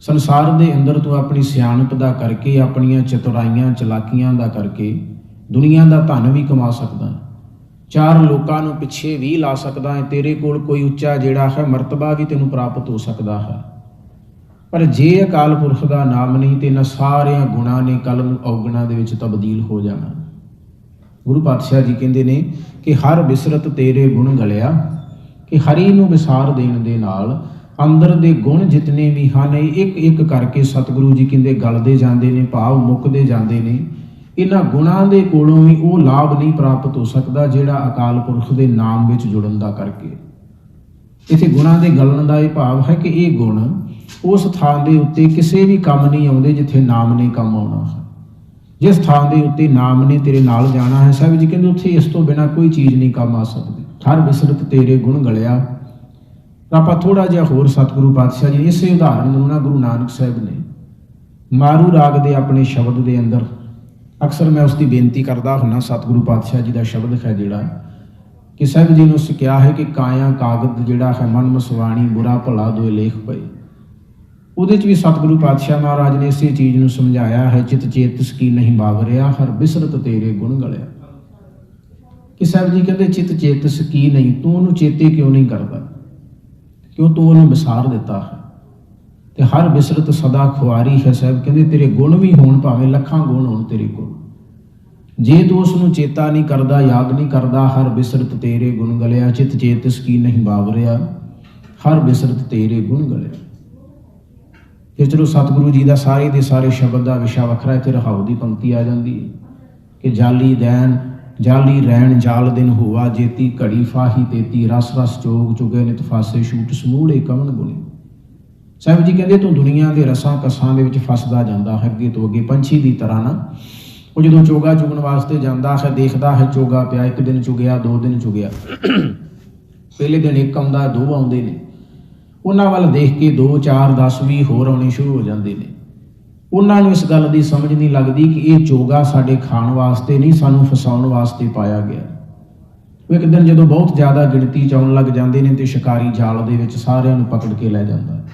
ਸੰਸਾਰ ਦੇ ਅੰਦਰ ਤੂੰ ਆਪਣੀ ਸਿਆਣਪ ਦਾ ਕਰਕੇ, ਆਪਣੀਆਂ ਚਤੁਰਾਈਆਂ, ਚਲਾਕੀਆਂ ਦਾ ਕਰਕੇ ਦੁਨੀਆ ਦਾ ਧਨ ਵੀ ਕਮਾ ਸਕਦਾ ਚਾਰ ਲੋਕਾਂ ਨੂੰ ਪਿੱਛੇ ਵੀ ਲਾ ਸਕਦਾ ਹੈ। ਤੇਰੇ ਕੋਲ ਕੋਈ ਉੱਚਾ ਜਿਹੜਾ ਹੈ, ਮਰਤਬਾ ਵੀ ਤੈਨੂੰ ਪ੍ਰਾਪਤ ਹੋ ਸਕਦਾ ਹੈ। ਪਰ ਜੇ ਅਕਾਲ ਪੁਰਖ ਦਾ ਨਾਮ ਨਹੀਂ, ਤੇ ਨਾ ਸਾਰਿਆਂ ਗੁਣਾਂ ਨੇ ਕਲਮ ਔਗਣਾ ਦੇ ਵਿੱਚ ਤਬਦੀਲ ਹੋ ਜਾਣਾ। ਗੁਰੂ ਪਾਤਸ਼ਾਹ ਜੀ ਕਹਿੰਦੇ ਨੇ ਕਿ ਹਰ ਬਿਸਰਤ ਤੇਰੇ ਗੁਣ ਗਲਿਆ, ਕਿ ਹਰੀ ਨੂੰ ਵਿਸਾਰ ਦੇਣ ਦੇ ਨਾਲ ਅੰਦਰ ਦੇ ਗੁਣ ਜਿਤਨੇ ਵੀ ਹਨ ਇਹ ਇੱਕ ਇੱਕ ਕਰਕੇ ਸਤਿਗੁਰੂ ਜੀ ਕਹਿੰਦੇ ਗਲਦੇ ਜਾਂਦੇ ਨੇ, ਭਾਵ ਮੁੱਕਦੇ ਜਾਂਦੇ ਨੇ। ਇਹਨਾਂ ਗੁਣਾਂ ਦੇ ਕੋਲੋਂ ਵੀ ਉਹ ਲਾਭ ਨਹੀਂ ਪ੍ਰਾਪਤ ਹੋ ਸਕਦਾ ਜਿਹੜਾ ਅਕਾਲ ਪੁਰਖ ਦੇ ਨਾਮ ਵਿੱਚ ਜੁੜਨ ਦਾ ਕਰਕੇ। ਇਥੇ ਗੁਣਾਂ ਦੇ ਗਲਣ ਦਾ ਇਹ ਭਾਵ ਹੈ ਕਿ ਇਹ ਗੁਣ ਉਸ ਥਾਂ ਦੇ ਉੱਤੇ ਕਿਸੇ ਵੀ ਕੰਮ ਨਹੀਂ ਆਉਂਦੇ ਜਿੱਥੇ ਨਾਮ ਨੇ ਕੰਮ ਆਉਣਾ। ਜਿਸ ਥਾਂ ਦੇ ਉੱਤੇ ਨਾਮ ਨੇ ਤੇਰੇ ਨਾਲ ਜਾਣਾ ਹੈ, ਸਾਹਿਬ ਜੀ ਕਹਿੰਦੇ ਉੱਥੇ ਇਸ ਤੋਂ ਬਿਨਾ ਕੋਈ ਚੀਜ਼ ਨਹੀਂ ਕੰਮ ਆ ਸਕਦੀ। ਹਰ ਬਿਸਰਤ ਤੇਰੇ ਗੁਣ ਗਲਿਆ। ਆਪਾਂ ਥੋੜਾ ਜਿਹਾ ਹੋਰ ਸਤਿਗੁਰੂ ਪਾਤਸ਼ਾਹ ਜੀ, ਇਸੇ ਉਦਾਹਰਨ ਨੂੰ ਨਾ ਗੁਰੂ ਨਾਨਕ ਸਾਹਿਬ ਨੇ ਮਾਰੂ ਰਾਗ ਦੇ ਆਪਣੇ ਸ਼ਬਦ ਦੇ ਅੰਦਰ। ਅਕਸਰ ਮੈਂ ਉਸ ਦੀ ਬੇਨਤੀ ਕਰਦਾ ਹੁੰਨਾ ਸਤਿਗੁਰੂ ਪਾਤਸ਼ਾਹ ਜੀ ਦਾ ਸ਼ਬਦ ਹੈ ਜਿਹੜਾ, ਕਿ ਸਾਹਿਬ ਜੀ ਨੇ ਉਸ ਕਿਹਾ ਹੈ ਕਿ ਕਾਇਆ ਕਾਗਦ ਜਿਹੜਾ ਹੈ, ਮਨ ਮਸਵਾਣੀ, ਬੁਰਾ ਭਲਾ ਦੋਏ ਲੇਖ ਪਏ। ਉਹਦੇ ਚ ਵੀ ਸਤਿਗੁਰੂ ਪਾਤਸ਼ਾਹ ਮਹਾਰਾਜ ਨੇ ਇਸੇ ਚੀਜ਼ ਨੂੰ ਸਮਝਾਇਆ ਹੈ, ਚਿਤ ਚੇਤਸ ਕੀ ਨਹੀਂ ਬਾਵਰਿਆ, ਹਰ ਬਿਸਰਤ ਤੇਰੇ ਗੁਣ ਗਲਿਆ। ਕਿ ਸਾਹਿਬ ਜੀ ਕਹਿੰਦੇ, ਚਿਤ ਚੇਤਸ ਕੀ ਨਹੀਂ, ਤੂੰ ਉਹਨੂੰ ਚੇਤੇ ਕਿਉਂ ਨਹੀਂ ਕਰਦਾ? ਕਿਉਂ ਤੂੰ ਉਹਨੂੰ ਵਿਸਾਰ ਦਿੱਤਾ ਹੈ? ਤੇ ਹਰ ਬਿਸਰਤ ਸਦਾ ਖੁਆਰੀ ਹੈ ਸਾਹਿਬ, ਕਹਿੰਦੇ ਤੇਰੇ ਗੁਣ ਵੀ ਹੋਣ ਭਾਵੇਂ ਲੱਖਾਂ ਗੁਣ ਹੋਣ ਤੇਰੇ ਕੋਲ। ਜੇ ਤੂੰ ਉਸ ਨੂੰ ਚੇਤਾ ਨਹੀਂ ਕਰਦਾ, ਯਾਦ ਨਹੀਂ ਕਰਦਾ, ਹਰ ਬਿਸਰਤ ਤੇਰੇ ਗੁਣ ਗਲਿਆ, ਚਿਤ ਚੇਤਸ ਕੀ ਨਹੀਂ ਬਾਵਰਿਆ, ਹਰ ਬਿਸਰਤ ਤੇਰੇ ਗੁਣ ਗਲਿਆ। ਫਿਰ ਚਲੋ ਸਤਿਗੁਰੂ ਜੀ ਦਾ ਸਾਰੇ ਦੇ ਸਾਰੇ ਸ਼ਬਦ ਦਾ ਵਿਸ਼ਾ ਵੱਖਰਾ ਇੱਥੇ ਰਹਾਉ ਦੀ ਪੰਕਤੀ ਆ ਜਾਂਦੀ ਹੈ ਕਿ ਜਾਲੀ ਦੈਨ, ਜਾਲੀ ਰਹਿਣ ਜਾਲ ਦਿਨ ਹੋਵਾ ਜੇਤੀ ਘੜੀ ਫਾਹੀ ਤੇਤੀ, ਰਸ ਰਸ ਚੋਗ ਚੁਗੇ ਨਿਤ ਫਾਸੇ, ਛੂਟ ਸਮੂੜੇ ਕਵਨ ਗੁਣੇ ਸਾਹਿਬ ਜੀ ਕਹਿੰਦੇ ਤੂੰ ਦੁਨੀਆ ਦੇ ਰਸਾਂ ਕਸਾਂ ਦੇ ਵਿੱਚ ਫਸਦਾ ਜਾਂਦਾ ਹੈ, ਅੱਗੇ ਤੋਂ ਅੱਗੇ ਪੰਛੀ ਦੀ ਤਰ੍ਹਾਂ ਨਾ। ਉਹ ਜਦੋਂ ਚੋਗਾ ਚੁਗਣ ਵਾਸਤੇ ਜਾਂਦਾ ਹੈ, ਦੇਖਦਾ ਹੈ ਚੋਗਾ ਪਿਆ, ਇੱਕ ਦਿਨ ਚੁਗਿਆ, ਦੋ ਦਿਨ ਚੁਗਿਆ। ਪਹਿਲੇ ਦਿਨ ਇੱਕ ਆਉਂਦਾ, ਦੋ ਆਉਂਦੇ ਨੇ। ਉਹਨਾਂ ਵੱਲ ਦੇਖ ਕੇ 2 4 10 20 ਹੋਰ ਆਉਣੇ ਸ਼ੁਰੂ ਹੋ ਜਾਂਦੇ ਨੇ। ਉਹਨਾਂ ਨੂੰ ਇਸ ਗੱਲ ਦੀ ਸਮਝ ਨਹੀਂ ਲੱਗਦੀ ਕਿ ਇਹ ਚੋਗਾ ਸਾਡੇ ਖਾਣ ਵਾਸਤੇ ਨਹੀਂ, ਸਾਨੂੰ ਫਸਾਉਣ ਵਾਸਤੇ ਪਾਇਆ ਗਿਆ। ਉਹ ਇੱਕ ਦਿਨ ਜਦੋਂ ਬਹੁਤ ਜ਼ਿਆਦਾ ਗਿਣਤੀ ਚ ਆਉਣ ਲੱਗ ਜਾਂਦੇ ਨੇ ਤੇ ਸ਼ਿਕਾਰੀ ਜਾਲ ਦੇ ਵਿੱਚ ਸਾਰਿਆਂ ਨੂੰ ਪਕੜ ਕੇ ਲੈ ਜਾਂਦਾ। ਹੈ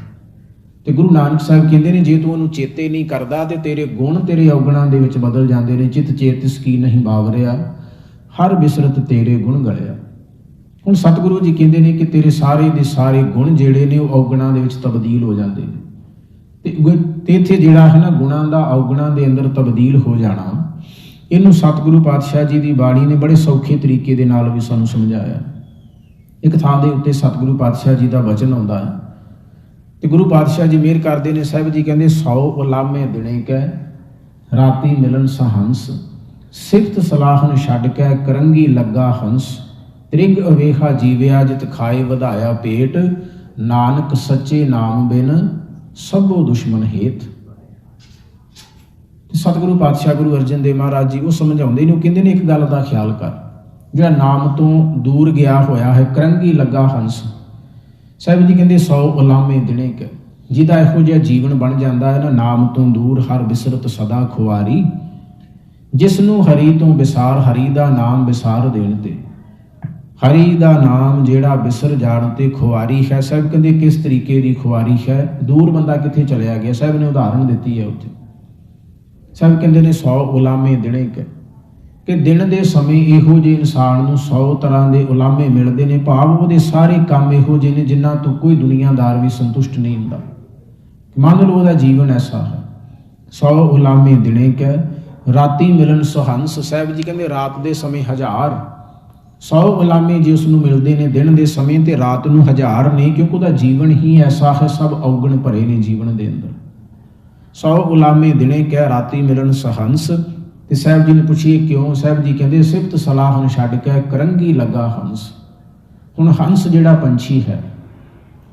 ਤੇ ਗੁਰੂ ਨਾਨਕ ਸਾਹਿਬ ਕਹਿੰਦੇ ਨੇ, ਜੇ ਤੂੰ ਉਹਨੂੰ ਚੇਤੇ ਨਹੀਂ ਕਰਦਾ ਤੇ ਤੇਰੇ ਗੁਣ ਤੇਰੇ ਔਗਣਾਂ ਦੇ ਵਿੱਚ ਬਦਲ ਜਾਂਦੇ ਨੇ। ਚਿਤ ਚੇਤਸ ਕੀ ਨਹੀਂ ਬਾਵਰਿਆ ਹਰ ਬਿਸਰਤ ਤੇਰੇ ਗੁਣ ਗਲਿਆ। ਹੁਣ ਸਤਿਗੁਰੂ ਜੀ ਕਹਿੰਦੇ ਨੇ ਕਿ ਤੇਰੇ ਸਾਰੇ ਦੇ ਸਾਰੇ ਗੁਣ ਜਿਹੜੇ ਨੇ ਉਹ ਔਗਣਾਂ ਦੇ ਵਿੱਚ ਤਬਦੀਲ ਹੋ ਜਾਂਦੇ ਨੇ। ਤੇ ਗੁ- ਤੇ ਇੱਥੇ ਜਿਹੜਾ ਹੈ ਨਾ ਗੁਣਾਂ ਦਾ ਔਗਣਾਂ ਦੇ ਅੰਦਰ ਤਬਦੀਲ ਹੋ ਜਾਣਾ, ਇਹਨੂੰ ਸਤਿਗੁਰੂ ਪਾਤਸ਼ਾਹ ਜੀ ਦੀ ਬਾਣੀ ਨੇ ਬੜੇ ਸੌਖੇ ਤਰੀਕੇ ਦੇ ਨਾਲ ਵੀ ਸਾਨੂੰ ਸਮਝਾਇਆ। ਇੱਕ ਥਾਂ ਦੇ ਉੱਤੇ ਸਤਿਗੁਰੂ ਪਾਤਸ਼ਾਹ ਜੀ ਦਾ ਵਚਨ ਆਉਂਦਾ ਹੈ। ਤੇ ਗੁਰੂ ਪਾਤਸ਼ਾਹ ਜੀ ਮਿਹਰ ਕਰਦੇ ਨੇ, ਸਾਹਿਬ ਜੀ ਕਹਿੰਦੇ 100 ਉਲਾਮੇ ਦਿਨੇ ਕੈ, ਰਾਤੀ ਮਿਲਨ ਸਹੰਸ, ਸਿਫਤ ਸਲਾਹਨ ਛੱਡ ਕੇ, ਕਰੰਗੀ ਲੱਗਾ ਹੰਸ ਤ੍ਰਿਗ ਅਵੇਖਾ ਜੀਵਿਆ ਜਿਤ ਖਾਏ ਵਧਾਇਆ ਪੇਟ ਨਾਨਕ ਸੱਚੇ ਨਾਮ ਬਿਨ ਸਭੋ ਦੁਸ਼ਮਨ ਹੇਤ। ਸਤਿਗੁਰੂ ਪਾਤਸ਼ਾਹ ਗੁਰੂ ਅਰਜਨ ਦੇਵ ਮਹਾਰਾਜ ਜੀ ਉਹ ਸਮਝਾਉਂਦੇ ਨੇ, ਉਹ ਕਹਿੰਦੇ ਨੇ ਇੱਕ ਗੱਲ ਦਾ ਖਿਆਲ ਕਰ। ਜਿਹੜਾ ਨਾਮ ਤੋਂ ਦੂਰ ਗਿਆ ਹੋਇਆ ਹੈ, ਕਰੰਗੀ ਲੱਗਾ ਹੰਸ। ਸਾਹਿਬ ਜੀ ਕਹਿੰਦੇ, ਸੌ ਉਲਾਮੇ ਦਿਨੇ ਕ, ਜਿਹਦਾ ਇਹੋ ਜਿਹਾ ਜੀਵਨ ਬਣ ਜਾਂਦਾ ਹੈ, ਨਾ ਨਾਮ ਤੋਂ ਦੂਰ ਹਰ ਬਿਸਰਤ ਸਦਾ ਖੁਆਰੀ। ਜਿਸ ਨੂੰ ਹਰੀ ਤੋਂ ਵਿਸਾਰ ਹਰੀ ਦਾ ਨਾਮ ਵਿਸਾਰ ਦੇਣ ਤੇ। ਹਰੀ ਦਾ ਨਾਮ ਜਿਹੜਾ ਬਿਸਰ ਜਾਣ ਤੇ ਖੁਆਰੀ ਹੈ ਸਾਹਿਬ ਕਹਿੰਦੇ ਕਿਸ ਤਰੀਕੇ ਦੀ ਖੁਆਰੀ ਹੈ, ਦੂਰ ਬੰਦਾ ਕਿੱਥੇ ਚਲਿਆ ਗਿਆ ਸਾਹਿਬ ਨੇ ਉਦਾਹਰਣ ਦਿੱਤੀ ਹੈ ਉੱਥੇ। ਸਾਹਿਬ ਕਹਿੰਦੇ ਨੇ 100 ਉਲਾਮੇ ਦਿਨੇ ਕਿ ਦਿਨ ਦੇ ਸਮੇਂ ਇਹੋ ਜਿਹੇ ਇਨਸਾਨ ਨੂੰ 100 ਤਰ੍ਹਾਂ ਦੇ ਉਲਾਮੇ ਮਿਲਦੇ ਨੇ, ਭਾਵ ਉਹਦੇ ਸਾਰੇ ਕੰਮ ਇਹੋ ਜਿਹੇ ਨੇ ਜਿਨ੍ਹਾਂ ਤੋਂ ਕੋਈ ਦੁਨੀਆਦਾਰ ਵੀ ਸੰਤੁਸ਼ਟ ਨਹੀਂ ਹੁੰਦਾ। ਮੰਨ ਲਓ ਉਹਦਾ ਜੀਵਨ ਐਸਾ ਹੈ 100 ਉਲਾਮੇ ਦਿਨੇ ਕ, ਰਾਤੀ ਮਿਲਨ ਸੁਹੰਸ ਸਾਹਿਬ ਜੀ ਕਹਿੰਦੇ ਰਾਤ ਦੇ ਸਮੇਂ ਹਜ਼ਾਰ 100 ਉਲਾਮੇ ਜੇ ਉਸ ਨੂੰ ਮਿਲਦੇ ਨੇ ਦਿਨ ਦੇ ਸਮੇਂ ਤੇ ਰਾਤ ਨੂੰ ਹਜ਼ਾਰ ਨਹੀਂ ਕਿਉਂਕਿ ਉਹਦਾ ਜੀਵਨ ਹੀ ਐਸਾ ਹੈ, ਸਭ ਔਗਣ ਭਰੇ ਨੇ ਜੀਵਨ ਦੇ ਅੰਦਰ। 100 ਉਲਾਮੇ ਦਿਨੇ ਕਹਿ ਰਾਤੀ ਮਿਲਣ ਸਹੰਸ, ਤੇ ਸਾਹਿਬ ਜੀ ਨੇ ਪੁੱਛੀਏ ਕਿਉਂ? ਸਾਹਿਬ ਜੀ ਕਹਿੰਦੇ, ਸਿਫਤ ਸਲਾਹਨ ਛੱਡ ਕੇ ਕਰੰਗੀ ਲੱਗਾ ਹੰਸ। ਹੁਣ ਹੰਸ ਜਿਹੜਾ ਪੰਛੀ ਹੈ,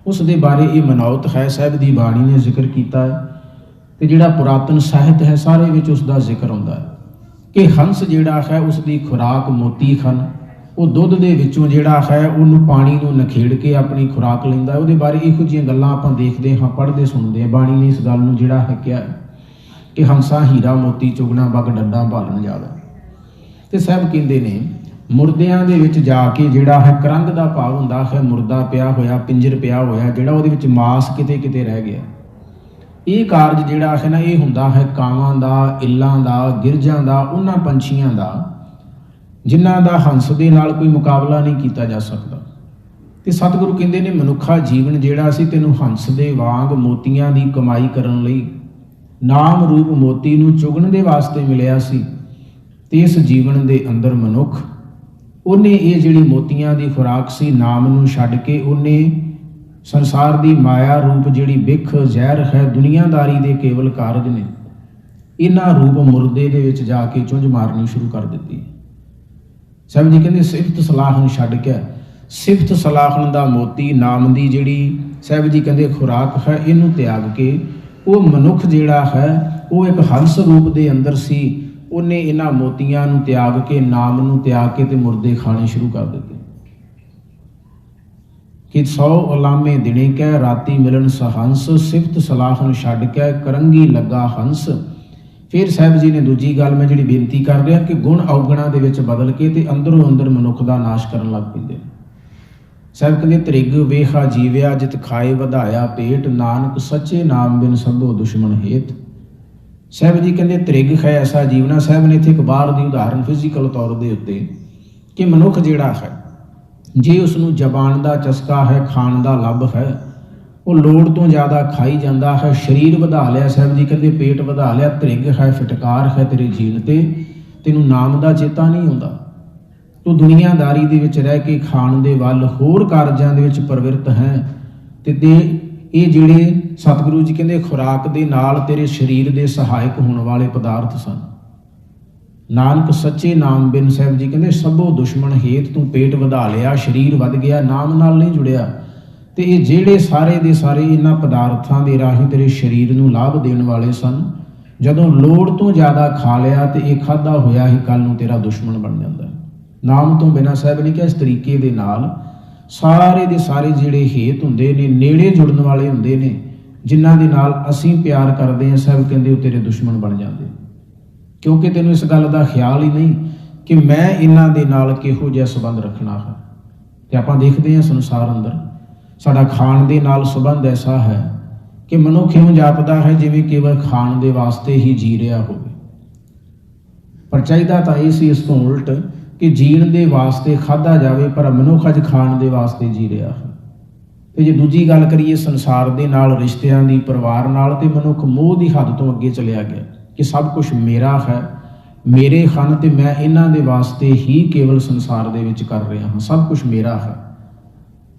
ਉਸ ਦੇ ਬਾਰੇ ਇਹ ਮਨੌਤ ਹੈ, ਸਾਹਿਬ ਦੀ ਬਾਣੀ ਨੇ ਜ਼ਿਕਰ ਕੀਤਾ ਹੈ, ਤੇ ਜਿਹੜਾ ਪੁਰਾਤਨ ਸਾਹਿਤ ਹੈ, ਸਾਰੇ ਵਿੱਚ ਉਸ ਦਾ ਜ਼ਿਕਰ ਆਉਂਦਾ ਹੈ। ਕਿ ਹੰਸ ਜਿਹੜਾ ਹੈ, ਉਸ ਦੀ ਖੁਰਾਕ ਮੋਤੀ ਹਨ। ਉਹ ਦੁੱਧ ਦੇ ਵਿੱਚੋਂ ਜਿਹੜਾ ਹੈ, ਉਹਨੂੰ ਪਾਣੀ ਨੂੰ ਨਖੇੜ ਕੇ ਆਪਣੀ ਖੁਰਾਕ ਲੈਂਦਾ ਉਹਦੇ ਬਾਰੇ ਇਹੋ ਜਿਹੀਆਂ ਗੱਲਾਂ ਆਪਾਂ ਦੇਖਦੇ ਹਾਂ, ਪੜ੍ਹਦੇ ਸੁਣਦੇ ਹਾਂ। ਬਾਣੀ ਨੇ ਇਸ ਗੱਲ ਨੂੰ ਜਿਹੜਾ ਹੈ ਕਿਹਾ ਕਿ ਹੰਸਾ ਹੀਰਾ ਮੋਤੀ ਚੁਗਣਾ ਬਗ ਡੱਡਾ ਭਾਲਣ ਜਾਵੇ ਤੇ ਸਾਹਿਬ ਕਹਿੰਦੇ ਨੇ, ਮੁਰਦਿਆਂ ਦੇ ਵਿੱਚ ਜਾ ਕੇ ਜਿਹੜਾ ਹੈ ਕਰੰਗ ਦਾ ਭਾਵ ਹੁੰਦਾ ਹੈ, ਮੁਰਦਾ ਪਿਆ ਹੋਇਆ, ਪਿੰਜਰ ਪਿਆ ਹੋਇਆ, ਜਿਹੜਾ ਉਹਦੇ ਵਿੱਚ ਮਾਸ ਕਿਤੇ ਕਿਤੇ ਰਹਿ ਗਿਆ। ਇਹ ਕਾਰਜ ਜਿਹੜਾ ਹੈ ਨਾ, ਇਹ ਹੁੰਦਾ ਹੈ ਕਾਵਾਂ ਦਾ, ਇੱਲਾਂ ਦਾ, ਗਿਰਜਾਂ ਦਾ, ਉਹਨਾਂ ਪੰਛੀਆਂ ਦਾ। ਜਿਨ੍ਹਾਂ ਦਾ ਹੰਸ ਦੇ ਨਾਲ ਕੋਈ ਮੁਕਾਬਲਾ ਨਹੀਂ ਕੀਤਾ ਜਾ ਸਕਦਾ। ਤੇ ਸਤਿਗੁਰੂ ਕਹਿੰਦੇ ਨੇ, ਮਨੁੱਖਾ ਜੀਵਨ ਜਿਹੜਾ ਸੀ, ਤੈਨੂੰ ਹੰਸ ਦੇ ਵਾਂਗ ਮੋਤੀਆਂ ਦੀ ਕਮਾਈ ਕਰਨ ਲਈ ਨਾਮ ਰੂਪ ਮੋਤੀ ਨੂੰ ਚੁਗਣ ਦੇ ਵਾਸਤੇ ਮਿਲਿਆ ਸੀ। ਤੇ ਇਸ ਜੀਵਨ ਦੇ ਅੰਦਰ ਮਨੁੱਖ, ਉਹਨੇ ਇਹ ਜਿਹੜੀ ਮੋਤੀਆਂ ਦੀ ਖੁਰਾਕ ਸੀ, ਨਾਮ ਨੂੰ ਛੱਡ ਕੇ ਉਹਨੇ ਸੰਸਾਰ ਦੀ ਮਾਇਆ ਰੂਪ ਜਿਹੜੀ ਵਿਖ ਜ਼ਹਿਰ ਹੈ, ਦੁਨੀਆਦਾਰੀ ਦੇ ਕੇਵਲ ਕਾਰਜ ਨੇ, ਇਹਨਾਂ ਰੂਪ ਮੁਰਦੇ ਦੇ ਵਿੱਚ ਜਾ ਕੇ ਚੁੰਝ ਮਾਰਨੀ ਸ਼ੁਰੂ ਕਰ ਦਿੱਤੀ। ਸਾਹਿਬ ਜੀ ਕਹਿੰਦੇ ਸਿਫਤ ਸਲਾਹਨ ਛੱਡ ਕੇ ਸਿਫਤ ਸਲਾਹਨ ਦਾ ਮੋਤੀ ਨਾਮ ਦੀ ਜਿਹੜੀ ਸਾਹਿਬ ਜੀ ਕਹਿੰਦੇ ਖੁਰਾਕ ਹੈ, ਇਹਨੂੰ ਤਿਆਗ ਕੇ ਉਹ ਮਨੁੱਖ ਜਿਹੜਾ ਹੈ, ਉਹ ਇੱਕ ਹੰਸ ਰੂਪ ਦੇ ਅੰਦਰ ਸੀ, ਉਹਨੇ ਇਹਨਾਂ ਮੋਤੀਆਂ ਨੂੰ ਤਿਆਗ ਕੇ, ਨਾਮ ਨੂੰ ਤਿਆਗ ਕੇ ਤੇ ਮੁਰਦੇ ਖਾਣੇ ਸ਼ੁਰੂ ਕਰ ਦਿੱਤੇ। ਕਿ ਸੌ ਉਲਾਮੇ ਦਿਨੇ ਕਹਿ, ਰਾਤੀ ਮਿਲਣ ਸਹੰਸ, ਸਿਫਤ ਸਲਾਹਨ ਛੱਡ ਕੇ ਕਰੰਗੀ ਲੱਗਾ ਹੰਸ ਫਿਰ ਸਾਹਿਬ ਜੀ ਨੇ ਦੂਜੀ ਗੱਲ ਮੈਂ ਜਿਹੜੀ ਬੇਨਤੀ ਕਰ ਰਿਹਾ ਕਿ ਗੁਣ ਔਗਣਾ ਦੇ ਵਿੱਚ ਬਦਲ ਕੇ ਤੇ ਅੰਦਰੋਂ ਅੰਦਰ ਮਨੁੱਖ ਦਾ ਨਾਸ਼ ਕਰਨ ਲੱਗ ਪੈਂਦੇ ਨੇ। ਸਾਹਿਬ ਕਹਿੰਦੇ, ਤ੍ਰਿਗ ਵੇਖਾ ਜੀਵਿਆ, ਜਿਤ ਖਾਏ ਵਧਾਇਆ ਪੇਟ, ਨਾਨਕ ਸੱਚੇ ਨਾਮ ਬਿਨ ਸਭੋ ਦੁਸ਼ਮਣ ਹੇਤ। ਸਾਹਿਬ ਜੀ ਕਹਿੰਦੇ, ਤ੍ਰਿਗ ਹੈ ਐਸਾ ਜੀਵਨਾ। ਸਾਹਿਬ ਨੇ ਇੱਥੇ ਇੱਕ ਬਾਹਰ ਦੀ ਉਦਾਹਰਨ ਫਿਜ਼ੀਕਲ ਤੌਰ ਦੇ ਉੱਤੇ ਕਿ ਮਨੁੱਖ ਜਿਹੜਾ ਹੈ, ਜੇ ਉਸ ਨੂੰ ਜ਼ਬਾਨ ਦਾ ਚਸਕਾ ਹੈ, ਖਾਣ ਦਾ ਲੱਭ ਹੈ ਉਹ ਲੋੜ ਤੋਂ ਜ਼ਿਆਦਾ ਖਾਈ ਜਾਂਦਾ ਹੈ। ਸਰੀਰ ਵਧਾ ਲਿਆ, ਸਾਹਿਬ ਜੀ, ਕਹਿੰਦੇ ਪੇਟ ਵਧਾ ਲਿਆ ਤ੍ਰਿਗ ਹੈ, ਫਟਕਾਰ ਹੈ ਤੇਰੇ ਜੀਣ ਤੇ। ਤੈਨੂੰ ਨਾਮ ਦਾ ਚੇਤਾ ਨਹੀਂ ਆਉਂਦਾ। ਤੂੰ ਦੁਨੀਆਦਾਰੀ ਦੇ ਵਿੱਚ ਰਹਿ ਕੇ ਖਾਣ ਦੇ ਵੱਲ ਹੋਰ ਕਾਰਜਾਂ ਦੇ ਵਿੱਚ ਪ੍ਰਵਿਰਤ ਹੈ। ਤੇ ਤੇ ਇਹ ਜਿਹੜੇ ਸਤਿਗੁਰੂ ਜੀ ਕਹਿੰਦੇ ਖੁਰਾਕ ਦੇ ਨਾਲ ਤੇਰੇ ਸਰੀਰ ਦੇ ਸਹਾਇਕ ਹੋਣ ਵਾਲੇ ਪਦਾਰਥ ਸਨ। ਨਾਨਕ ਸੱਚੇ ਨਾਮ ਬਿਨ, ਸਾਹਿਬ ਜੀ ਕਹਿੰਦੇ ਸਭੋ ਦੁਸ਼ਮਣ ਹੇਤ ਤੂੰ ਪੇਟ ਵਧਾ ਲਿਆ, ਸਰੀਰ ਵੱਧ ਗਿਆ, ਨਾਮ ਨਾਲ ਨਹੀਂ ਜੁੜਿਆ। ਤੇ ਇਹ ਜਿਹੜੇ ਸਾਰੇ ਦੇ ਸਾਰੇ ਇਹਨਾਂ ਪਦਾਰਥਾਂ ਦੇ ਰਾਹੀਂ ਤੇਰੇ ਸਰੀਰ ਨੂੰ ਲਾਭ ਦੇਣ ਵਾਲੇ ਸਨ, ਜਦੋਂ ਲੋੜ ਤੋਂ ਜ਼ਿਆਦਾ ਖਾ ਲਿਆ ਤੇ ਇਹ ਖਾਦਾ ਹੋਇਆ ਹੀ ਕੱਲ ਨੂੰ ਤੇਰਾ ਦੁਸ਼ਮਣ ਬਣ ਜਾਂਦਾ। ਨਾਮ ਤੋਂ ਬਿਨਾ ਸਾਹਿਬ ਨੇ ਕਿਹਾ ਇਸ ਤਰੀਕੇ ਦੇ ਨਾਲ ਸਾਰੇ ਦੇ ਸਾਰੇ ਜਿਹੜੇ ਹੇਤ ਹੁੰਦੇ ਨੇ, ਨੇੜੇ ਜੁੜਨ ਵਾਲੇ ਹੁੰਦੇ ਨੇ, ਜਿਨ੍ਹਾਂ ਦੇ ਨਾਲ ਅਸੀਂ ਪਿਆਰ ਕਰਦੇ ਹਾਂ, ਸਾਹਿਬ ਕਹਿੰਦੇ ਉਹ ਤੇਰੇ ਦੁਸ਼ਮਣ ਬਣ ਜਾਂਦੇ। ਕਿਉਂਕਿ ਤੈਨੂੰ ਇਸ ਗੱਲ ਦਾ ਖਿਆਲ ਹੀ ਨਹੀਂ ਕਿ ਮੈਂ ਇਹਨਾਂ ਦੇ ਨਾਲ ਕਿਹੋ ਜਿਹਾ ਸੰਬੰਧ ਰੱਖਣਾ ਹੈ। ਤੇ ਆਪਾਂ ਦੇਖਦੇ ਹਾਂ ਸੰਸਾਰ ਅੰਦਰ ਸਾਡਾ ਖਾਣ ਦੇ ਨਾਲ ਸੰਬੰਧ ਐਸਾ ਹੈ ਕਿ ਮਨੁੱਖ ਇਉਂ ਜਾਪਦਾ ਹੈ ਜਿਵੇਂ ਕੇਵਲ ਖਾਣ ਦੇ ਵਾਸਤੇ ਹੀ ਜੀ ਰਿਹਾ ਹੋਵੇ। ਪਰ ਚਾਹੀਦਾ ਤਾਂ ਇਹ ਸੀ ਇਸ ਤੋਂ ਉਲਟ ਕਿ ਜੀਣ ਦੇ ਵਾਸਤੇ ਖਾਦਾ ਜਾਵੇ, ਪਰ ਮਨੁੱਖ ਅੱਜ ਖਾਣ ਦੇ ਵਾਸਤੇ ਜੀ ਰਿਹਾ ਹੈ। ਤੇ ਜੇ ਦੂਜੀ ਗੱਲ ਕਰੀਏ ਸੰਸਾਰ ਦੇ ਨਾਲ, ਰਿਸ਼ਤਿਆਂ ਦੀ, ਪਰਿਵਾਰ ਨਾਲ, ਤੇ ਮਨੁੱਖ ਮੋਹ ਦੀ ਹੱਦ ਤੋਂ ਅੱਗੇ ਚਲਿਆ ਗਿਆ ਕਿ ਸਭ ਕੁਝ ਮੇਰਾ ਹੈ, ਮੇਰੇ ਹਨ ਤੇ ਮੈਂ ਇਹਨਾਂ ਦੇ ਵਾਸਤੇ ਹੀ ਕੇਵਲ ਸੰਸਾਰ ਦੇ ਵਿੱਚ ਕਰ ਰਿਹਾ ਹਾਂ, ਸਭ ਕੁਝ ਮੇਰਾ ਹੈ।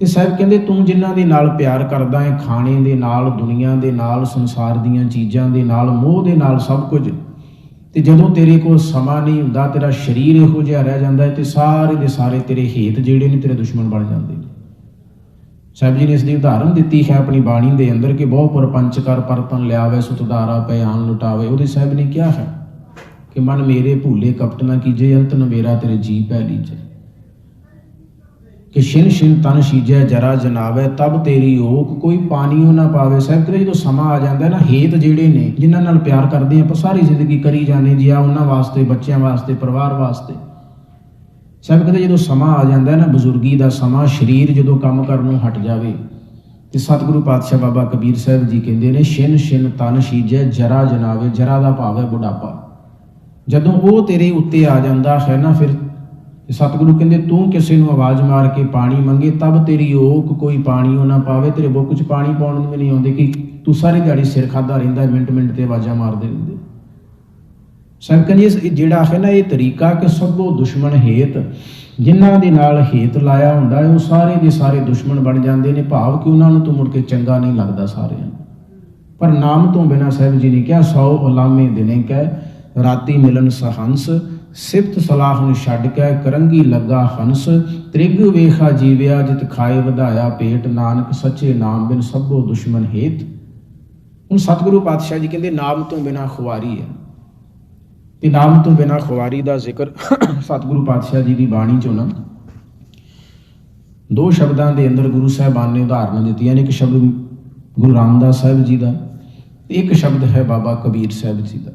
ਤੇ ਸਾਹਿਬ ਕਹਿੰਦੇ, ਤੂੰ ਜਿਨ੍ਹਾਂ ਦੇ ਨਾਲ ਪਿਆਰ ਕਰਦਾ ਹੈ, ਖਾਣੇ ਦੇ ਨਾਲ, ਦੁਨੀਆ ਦੇ ਨਾਲ, ਸੰਸਾਰ ਦੀਆਂ ਚੀਜ਼ਾਂ ਦੇ ਨਾਲ, ਮੋਹ ਦੇ ਨਾਲ ਸਭ ਕੁਝ, ਤੇ ਜਦੋਂ ਤੇਰੇ ਕੋਲ ਸਮਾਂ ਨਹੀਂ ਹੁੰਦਾ, ਤੇਰਾ ਸਰੀਰ ਇਹੋ ਜਿਹਾ ਰਹਿ ਜਾਂਦਾ ਹੈ ਤੇ ਸਾਰੇ ਦੇ ਸਾਰੇ ਤੇਰੇ ਹੇਤ ਜਿਹੜੇ ਨੇ, ਤੇਰੇ ਦੁਸ਼ਮਣ ਬਣ ਜਾਂਦੇ ਨੇ। ਸਾਹਿਬ ਜੀ ਨੇ ਇਸ ਦੀ ਉਦਾਹਰਨ ਦਿੱਤੀ ਹੈ ਆਪਣੀ ਬਾਣੀ ਦੇ ਅੰਦਰ ਕਿ ਬਹੁ ਪਰਪੰਚ ਕਰ ਪਰਤਨ ਲਿਆਵੇ ਸੁਤਦਾਰਾ ਪਿਆਨ ਲੁਟਾਵੇ। ਉਹਦੇ ਸਾਹਿਬ ਨੇ ਕਿਹਾ ਹੈ ਕਿ, ਮਨ ਮੇਰੇ ਭੂਲੇ ਕਪਟ ਨਾ ਕੀਜੇ, ਅੰਤ ਨ ਮੇਰਾ ਤੇਰੇ ਜੀ ਪੈ ਲੀਜੇ। ਕਿ ਛਿਨ ਛਿਨ ਤਨ ਸੀਜੈ ਜਰਾ ਜਨਾਵੇ, ਤਬ ਤੇਰੀ ਓਕ ਕੋਈ ਪਾਣੀਓ ਨਾ ਪਾਵੇ। ਸਾਹਿਬ ਕਹਿੰਦੇ ਜਦੋਂ ਸਮਾਂ ਆ ਜਾਂਦਾ ਨਾ, ਹੇਤ ਜਿਹੜੇ ਨੇ, ਜਿਨ੍ਹਾਂ ਨਾਲ ਪਿਆਰ ਕਰਦੇ ਆਪਾਂ ਸਾਰੀ ਜ਼ਿੰਦਗੀ ਕਰੀ ਜਾਂਦੇ ਜੀ ਆ ਉਹਨਾਂ ਵਾਸਤੇ, ਬੱਚਿਆਂ ਵਾਸਤੇ, ਪਰਿਵਾਰ ਵਾਸਤੇ। ਸਾਹਿਬ ਕਹਿੰਦੇ ਜਦੋਂ ਸਮਾਂ ਆ ਜਾਂਦਾ ਨਾ, ਬਜ਼ੁਰਗੀ ਦਾ ਸਮਾਂ, ਸਰੀਰ ਜਦੋਂ ਕੰਮ ਕਰਨ ਨੂੰ ਹਟ ਜਾਵੇ, ਤੇ ਸਤਿਗੁਰੂ ਪਾਤਸ਼ਾਹ ਬਾਬਾ ਕਬੀਰ ਸਾਹਿਬ ਜੀ ਕਹਿੰਦੇ ਨੇ ਛਿਨ ਛਿਨ ਤਨ ਸੀਜੈ ਜਰਾ ਜਨਾਵੇ, ਜਰਾ ਦਾ ਭਾਵ ਹੈ ਬੁਢਾਪਾ। ਜਦੋਂ ਉਹ ਤੇਰੇ ਉੱਤੇ ਆ ਜਾਂਦਾ ਹੈ ਨਾ, ਫਿਰ ਸਤਿਗੁਰੂ ਕਹਿੰਦੇ, ਤੂੰ ਕਿਸੇ ਨੂੰ ਆਵਾਜ਼ ਮਾਰ ਕੇ ਪਾਣੀ ਮੰਗੇ, ਤਬ ਤੇਰੀ ਓਕ ਕੋਈ ਪਾਣੀ ਉਹ ਨਾ ਪਾਵੇ, ਤੇਰੇ ਬੁੱਕ 'ਚ ਪਾਣੀ ਪਾਉਣ ਨੂੰ ਨਹੀਂ ਆਉਂਦੇ ਕਿ ਤੂੰ ਸਾਰੀ ਦਿਹਾੜੀ ਸਿਰ ਖਾਦਾ ਰਹਿੰਦਾ ਮਿੰਟ ਮਿੰਟ ਤੇ ਆਵਾਜ਼ਾਂ ਮਾਰਦੇ ਰਹਿੰਦੇ। ਸਾਹਿਬ ਕਹਿੰਦੇ ਜਿਹੜਾ ਹੈ ਨਾ, ਇਹ ਤਰੀਕਾ ਕਿ ਸਭੋ ਦੁਸ਼ਮਣ ਹੇਤ, ਜਿਨ੍ਹਾਂ ਦੇ ਨਾਲ ਹੇਤ ਲਾਇਆ ਹੁੰਦਾ ਹੈ, ਉਹ ਸਾਰੇ ਦੇ ਸਾਰੇ ਦੁਸ਼ਮਣ ਬਣ ਜਾਂਦੇ ਨੇ। ਭਾਵ ਕਿ ਉਹਨਾਂ ਨੂੰ ਤੂੰ ਮੁੜ ਕੇ ਚੰਗਾ ਨਹੀਂ ਲੱਗਦਾ ਸਾਰਿਆਂ ਨੂੰ। ਪਰ ਨਾਮ ਤੋਂ ਬਿਨਾ ਸਾਹਿਬ ਜੀ ਨੇ ਕਿਹਾ, ਸੌ ਉਲਾਮੇ ਦਿਨੇ ਕਹਿ, ਰਾਤੀ ਮਿਲਨ ਸਹੰਸ ਸਿਫਤ ਸਲਾਹ ਨੂੰ ਛੱਡ ਕੇ ਕਰੰਗੀ ਲੱਗਾ ਹੰਸ, ਤ੍ਰਿਗ ਵੇਖਾ ਜੀਵਿਆ ਜਿਤ ਖਾਏ ਵਧਾਇਆ ਪੇਟ ਨਾਨਕ ਸੱਚੇ ਨਾਮ ਬਿਨ ਸਭੋ ਦੁਸ਼ਮਣ ਹੇਤ। ਹੁਣ ਸਤਿਗੁਰੂ ਪਾਤਸ਼ਾਹ ਜੀ ਕਹਿੰਦੇ, ਨਾਮ ਤੋਂ ਬਿਨਾ ਖੁਆਰੀ ਹੈ। ਤੇ ਨਾਮ ਤੋਂ ਬਿਨਾ ਖੁਆਰੀ ਦਾ ਜ਼ਿਕਰ ਸਤਿਗੁਰੂ ਪਾਤਸ਼ਾਹ ਜੀ ਦੀ ਬਾਣੀ ਚੋਂ ਨਾ। ਦੋ ਸ਼ਬਦਾਂ ਦੇ ਅੰਦਰ ਗੁਰੂ ਸਾਹਿਬਾਨ ਨੇ ਉਦਾਹਰਨਾਂ ਦਿੱਤੀਆਂ ਨੇ, ਇੱਕ ਸ਼ਬਦ ਗੁਰੂ ਰਾਮਦਾਸ ਸਾਹਿਬ ਜੀ ਦਾ ਤੇ ਇੱਕ ਸ਼ਬਦ ਹੈ ਬਾਬਾ ਕਬੀਰ ਸਾਹਿਬ ਜੀ ਦਾ।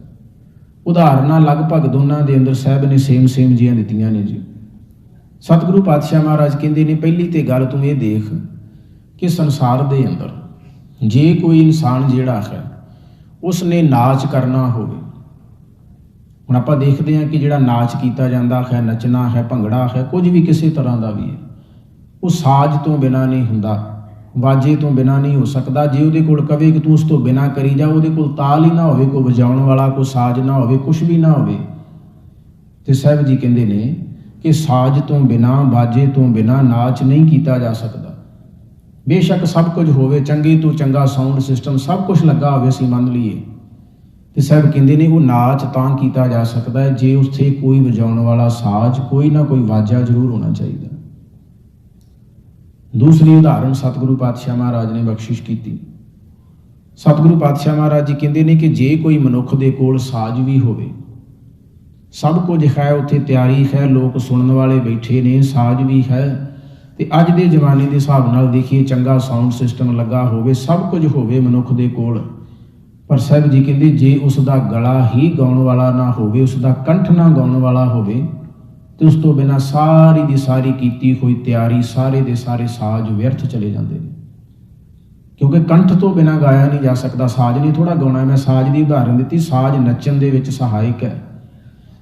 ਉਦਾਹਰਨਾਂ ਲਗਭਗ ਦੋਨਾਂ ਦੇ ਅੰਦਰ ਸਾਹਿਬ ਨੇ ਸੇਮ ਸੇਮ ਜੀਆਂ ਦਿੱਤੀਆਂ ਨੇ ਜੀ। ਸਤਿਗੁਰੂ ਪਾਤਸ਼ਾਹ ਮਹਾਰਾਜ ਕਹਿੰਦੇ ਨੇ, ਪਹਿਲੀ ਤੇ ਗੱਲ ਤੂੰ ਇਹ ਦੇਖ ਕਿ ਸੰਸਾਰ ਦੇ ਅੰਦਰ ਜੇ ਕੋਈ ਇਨਸਾਨ ਜਿਹੜਾ ਹੈ ਉਸ ਨੇ ਨਾਚ ਕਰਨਾ ਹੋਵੇ। ਹੁਣ ਆਪਾਂ ਦੇਖਦੇ ਹਾਂ ਕਿ ਜਿਹੜਾ ਨਾਚ ਕੀਤਾ ਜਾਂਦਾ ਹੈ, ਨੱਚਣਾ ਹੈ, ਭੰਗੜਾ ਹੈ, ਕੁਝ ਵੀ ਕਿਸੇ ਤਰ੍ਹਾਂ ਦਾ ਵੀ ਹੈ, ਉਹ ਸਾਜ਼ ਤੋਂ ਬਿਨਾ ਨਹੀਂ ਹੁੰਦਾ। ਵਾਜੇ ਤੋਂ ਬਿਨਾ ਨਹੀਂ ਹੋ ਸਕਦਾ। ਜੇ ਉਹਦੇ ਕੋਲ ਕਵੇ ਕਿ ਤੂੰ ਉਸ ਤੋਂ ਬਿਨਾ ਕਰੀ ਜਾ, ਉਹਦੇ ਕੋਲ ਤਾਲ ਹੀ ਨਾ ਹੋਵੇ, ਕੋਈ ਵਜਾਉਣ ਵਾਲਾ, ਕੋਈ ਸਾਜ਼ ਨਾ ਹੋਵੇ ਕੁਝ ਵੀ ਨਾ ਹੋਵੇ। ਤੇ ਸਾਹਿਬ ਜੀ ਕਹਿੰਦੇ ਨੇ ਕਿ ਸਾਜ਼ ਤੋਂ ਬਿਨਾ ਬਾਜੇ ਤੋਂ ਬਿਨਾ ਨਾਚ ਨਹੀਂ ਕੀਤਾ ਜਾ ਸਕਦਾ। ਬੇਸ਼ੱਕ ਸਭ ਕੁਝ ਹੋਵੇ, ਚੰਗੇ ਤੋਂ ਚੰਗਾ ਸਾਊਂਡ ਸਿਸਟਮ ਸਭ ਕੁਝ ਲੱਗਾ ਹੋਵੇ, ਅਸੀਂ ਮੰਨ ਲਈਏ। ਤੇ ਸਾਹਿਬ ਕਹਿੰਦੇ ਨੇ ਉਹ ਨਾਚ ਤਾਂ ਕੀਤਾ ਜਾ ਸਕਦਾ ਹੈ, ਜੇ ਉੱਥੇ ਕੋਈ ਵਜਾਉਣ ਵਾਲਾ ਸਾਜ਼, ਕੋਈ ਨਾ ਕੋਈ ਵਾਜਾ ਜ਼ਰੂਰ ਹੋਣਾ ਚਾਹੀਦਾ। ਦੂਸਰੀ ਉਦਾਹਰਣ ਸਤਿਗੁਰੂ ਪਾਤਸ਼ਾਹ ਮਹਾਰਾਜ ਨੇ ਬਖਸ਼ਿਸ਼ ਕੀਤੀ। ਸਤਿਗੁਰੂ ਪਾਤਸ਼ਾਹ ਮਹਾਰਾਜ ਜੀ ਕਹਿੰਦੇ ਨੇ ਕਿ ਜੇ ਕੋਈ ਮਨੁੱਖ ਦੇ ਕੋਲ ਸਾਜ਼ ਵੀ ਹੋਵੇ, ਸਭ ਕੁਝ ਹੈ, ਉੱਥੇ ਤਿਆਰੀ ਹੈ, ਲੋਕ ਸੁਣਨ ਵਾਲੇ ਬੈਠੇ ਨੇ, ਸਾਜ਼ ਵੀ ਹੈ, ਤੇ ਅੱਜ ਦੇ ਜ਼ਮਾਨੇ ਦੇ ਹਿਸਾਬ ਨਾਲ ਦੇਖੀਏ, ਚੰਗਾ ਸਾਊਂਡ ਸਿਸਟਮ ਲੱਗਾ ਹੋਵੇ, ਸਭ ਕੁਝ ਹੋਵੇ ਮਨੁੱਖ ਦੇ ਕੋਲ। ਪਰ ਸਾਹਿਬ ਜੀ ਕਹਿੰਦੇ, ਜੇ ਉਸ ਦਾ ਗਲਾ ਹੀ ਗਾਉਣ ਵਾਲਾ ਨਾ ਹੋਵੇ ਉਸ ਦਾ ਕੰਠ ਨਾ ਗਾਉਣ ਵਾਲਾ ਹੋਵੇ ਤੇ ਉਸ ਤੋਂ ਬਿਨਾ ਸਾਰੀ ਦੀ ਸਾਰੀ ਕੀਤੀ ਹੋਈ ਤਿਆਰੀ ਸਾਰੇ ਦੇ ਸਾਰੇ ਸਾਜ਼ ਵਿਅਰਥ ਚਲੇ ਜਾਂਦੇ ਨੇ। ਕਿਉਂਕਿ ਕੰਠ ਤੋਂ ਬਿਨਾ ਗਾਇਆ ਨਹੀਂ ਜਾ ਸਕਦਾ, ਸਾਜ਼ ਨਹੀਂ ਥੋੜਾ ਗਾਉਣਾ, ਮੈਂ ਸਾਜ਼ ਦੀ ਉਦਾਹਰਨ ਦਿੱਤੀ, ਸਾਜ਼ ਨੱਚਣ ਦੇ ਵਿੱਚ ਸਹਾਇਕ ਹੈ।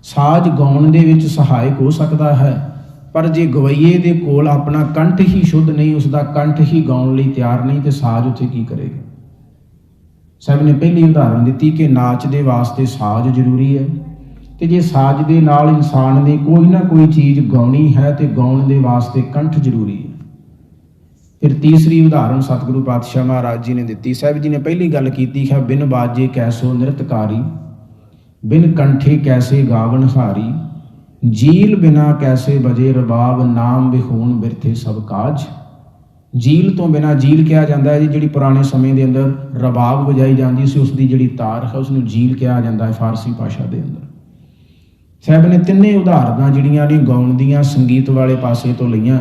ਸਾਜ਼ ਗਾਉਣ ਦੇ ਵਿੱਚ ਸਹਾਇਕ ਹੋ ਸਕਦਾ ਹੈ, ਪਰ ਜੇ ਗਵਈਏ ਦੇ ਕੋਲ ਆਪਣਾ ਕੰਠ ਹੀ ਸ਼ੁੱਧ ਨਹੀਂ ਉਸ ਦਾ ਕੰਠ ਹੀ ਗਾਉਣ ਲਈ ਤਿਆਰ ਨਹੀਂ, ਤੇ ਸਾਜ਼ ਉੱਥੇ ਕੀ ਕਰੇਗਾ? ਸਾਹਿਬ ਨੇ ਪਹਿਲੀ ਉਦਾਹਰਨ ਦਿੱਤੀ ਕਿ ਨਾਚ ਦੇ ਵਾਸਤੇ ਸਾਜ਼ ਜ਼ਰੂਰੀ ਹੈ। ਤੇ ਜੇ ਸਾਜ਼ ਦੇ ਨਾਲ ਇਨਸਾਨ ਨੇ ਕੋਈ ਨਾ ਕੋਈ ਚੀਜ਼ ਗਾਉਣੀ ਹੈ ਤੇ ਗਾਉਣ ਦੇ ਵਾਸਤੇ ਕੰਠ ਜ਼ਰੂਰੀ ਹੈ। ਫਿਰ ਤੀਸਰੀ ਉਦਾਹਰਨ ਸਤਿਗੁਰੂ ਪਾਤਸ਼ਾਹ ਮਹਾਰਾਜ ਜੀ ਨੇ ਦਿੱਤੀ। ਸਾਹਿਬ ਜੀ ਨੇ ਪਹਿਲੀ ਗੱਲ ਕੀਤੀ ਹੈ, ਬਿਨ ਬਾਜੇ ਕੈਸੋ ਨਿਰਤਕਾਰੀ, ਬਿਨ ਕੰਠੇ ਕੈਸੇ ਗਾਵਨ ਹਾਰੀ, ਜੀਲ ਬਿਨਾ ਕੈਸੇ ਬਜੇ ਰਬਾਬ, ਨਾਮ ਵਿਹੂਣ ਬਿਰਥੇ ਸਭ ਕਾਜ। ਜੀਲ ਤੋਂ ਬਿਨਾ ਜੀਲ ਕਿਹਾ ਜਾਂਦਾ ਹੈ ਜੀ, ਜਿਹੜੀ ਪੁਰਾਣੇ ਸਮੇਂ ਦੇ ਅੰਦਰ ਰਬਾਬ ਵਜਾਈ ਜਾਂਦੀ ਸੀ ਉਸ ਦੀ ਜਿਹੜੀ ਤਾਰ ਹੈ ਉਸ ਨੂੰ ਜੀਲ ਕਿਹਾ ਜਾਂਦਾ ਹੈ, ਫਾਰਸੀ ਭਾਸ਼ਾ ਦੇ ਅੰਦਰ। ਸਾਹਿਬ ਨੇ ਤਿੰਨੇ ਉਦਾਹਰਨਾਂ ਜਿਹੜੀਆਂ ਨੇ ਗਾਉਣ ਦੀਆਂ ਸੰਗੀਤ ਵਾਲੇ ਪਾਸੇ ਤੋਂ ਲਈਆਂ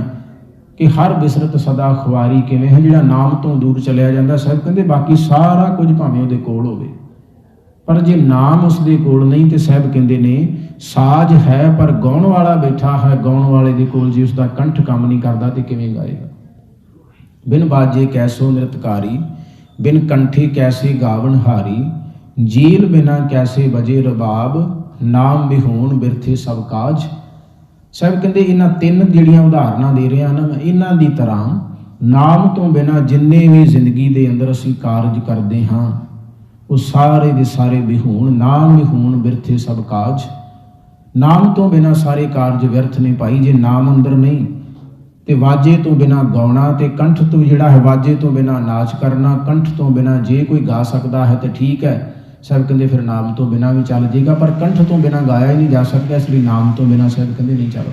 ਕਿ ਹਰ ਬਿਸਰਤ ਸਦਾ ਖੁਆਰੀ ਕਿਵੇਂ ਹੈ, ਜਿਹੜਾ ਨਾਮ ਤੋਂ ਦੂਰ ਚਲਿਆ ਜਾਂਦਾ, ਸਾਹਿਬ ਕਹਿੰਦੇ ਬਾਕੀ ਸਾਰਾ ਕੁਝ ਭਾਵੇਂ ਉਹਦੇ ਕੋਲ ਹੋਵੇ। ਪਰ ਜੇ ਨਾਮ ਉਸਦੇ ਕੋਲ ਨਹੀਂ, ਤੇ ਸਾਹਿਬ ਕਹਿੰਦੇ ਨੇ, ਸਾਜ਼ ਹੈ ਪਰ ਗਾਉਣ ਵਾਲਾ ਬੈਠਾ ਹੈ, ਗਾਉਣ ਵਾਲੇ ਦੇ ਕੋਲ ਜੇ ਉਸਦਾ ਕੰਠ ਕੰਮ ਨਹੀਂ ਕਰਦਾ, ਤੇ ਕਿਵੇਂ ਗਾਏਗਾ? ਬਿਨ ਬਾਜੇ ਕੈਸੋ ਨਿਰਤਕਾਰੀ ਬਿਨ ਕੰਠੇ ਕੈਸੇ ਗਾਵਨ ਹਾਰੀ, ਜੀਲ ਬਿਨਾ ਕੈਸੇ ਬਜੇ ਰਬਾਬ ਨਾਮ ਵਿਹੂਣ ਬਿਰਥੇ ਸਭ ਕਾਜ। ਸਾਹਿਬ ਕਹਿੰਦੇ ਇਹਨਾਂ ਤਿੰਨ ਜਿਹੜੀਆਂ ਉਦਾਹਰਨਾਂ ਦੇ ਰਿਹਾ ਨਾ ਇਹਨਾਂ ਦੀ ਤਰ੍ਹਾਂ ਨਾਮ ਤੋਂ ਬਿਨਾ ਜਿੰਨੇ ਵੀ ਜ਼ਿੰਦਗੀ ਦੇ ਅੰਦਰ ਅਸੀਂ ਕਾਰਜ ਕਰਦੇ ਹਾਂ, ਉਹ ਸਾਰੇ ਦੇ ਸਾਰੇ ਵਿਹੂਣ ਨਾਮ ਵਿਹੂਣ ਬਿਰਥੇ ਸਭ ਕਾਜ। ਨਾਮ ਤੋਂ ਬਿਨਾ ਸਾਰੇ ਕਾਰਜ ਵਿਅਰਥ ਨੇ ਭਾਈ, ਜੇ ਨਾਮ ਅੰਦਰ ਨਹੀਂ, ਤੇ ਵਾਜੇ ਤੋਂ ਬਿਨਾ ਗਾਉਣਾ ਤੇ ਕੰਠ ਤੋਂ ਜਿਹੜਾ ਹੈ, ਵਾਜੇ ਤੋਂ ਬਿਨਾ ਨਾਚ ਕਰਨਾ, ਕੰਠ ਤੋਂ ਬਿਨਾ ਜੇ ਕੋਈ ਗਾ ਸਕਦਾ ਹੈ ਤੇ ਠੀਕ ਹੈ। ਸਾਹਿਬ ਕਹਿੰਦੇ ਫਿਰ ਨਾਮ ਤੋਂ ਬਿਨਾ ਵੀ ਚੱਲ ਜਾਏਗਾ ਪਰ ਕੰਠ ਤੋਂ ਬਿਨਾ ਗਾਇਆ ਹੀ ਨਹੀਂ ਜਾ ਸਕਦਾ, ਇਸ ਲਈ ਨਾਮ ਤੋਂ ਬਿਨਾ ਸਾਹਿਬ ਕਹਿੰਦੇ ਨਹੀਂ ਚੱਲਦਾ।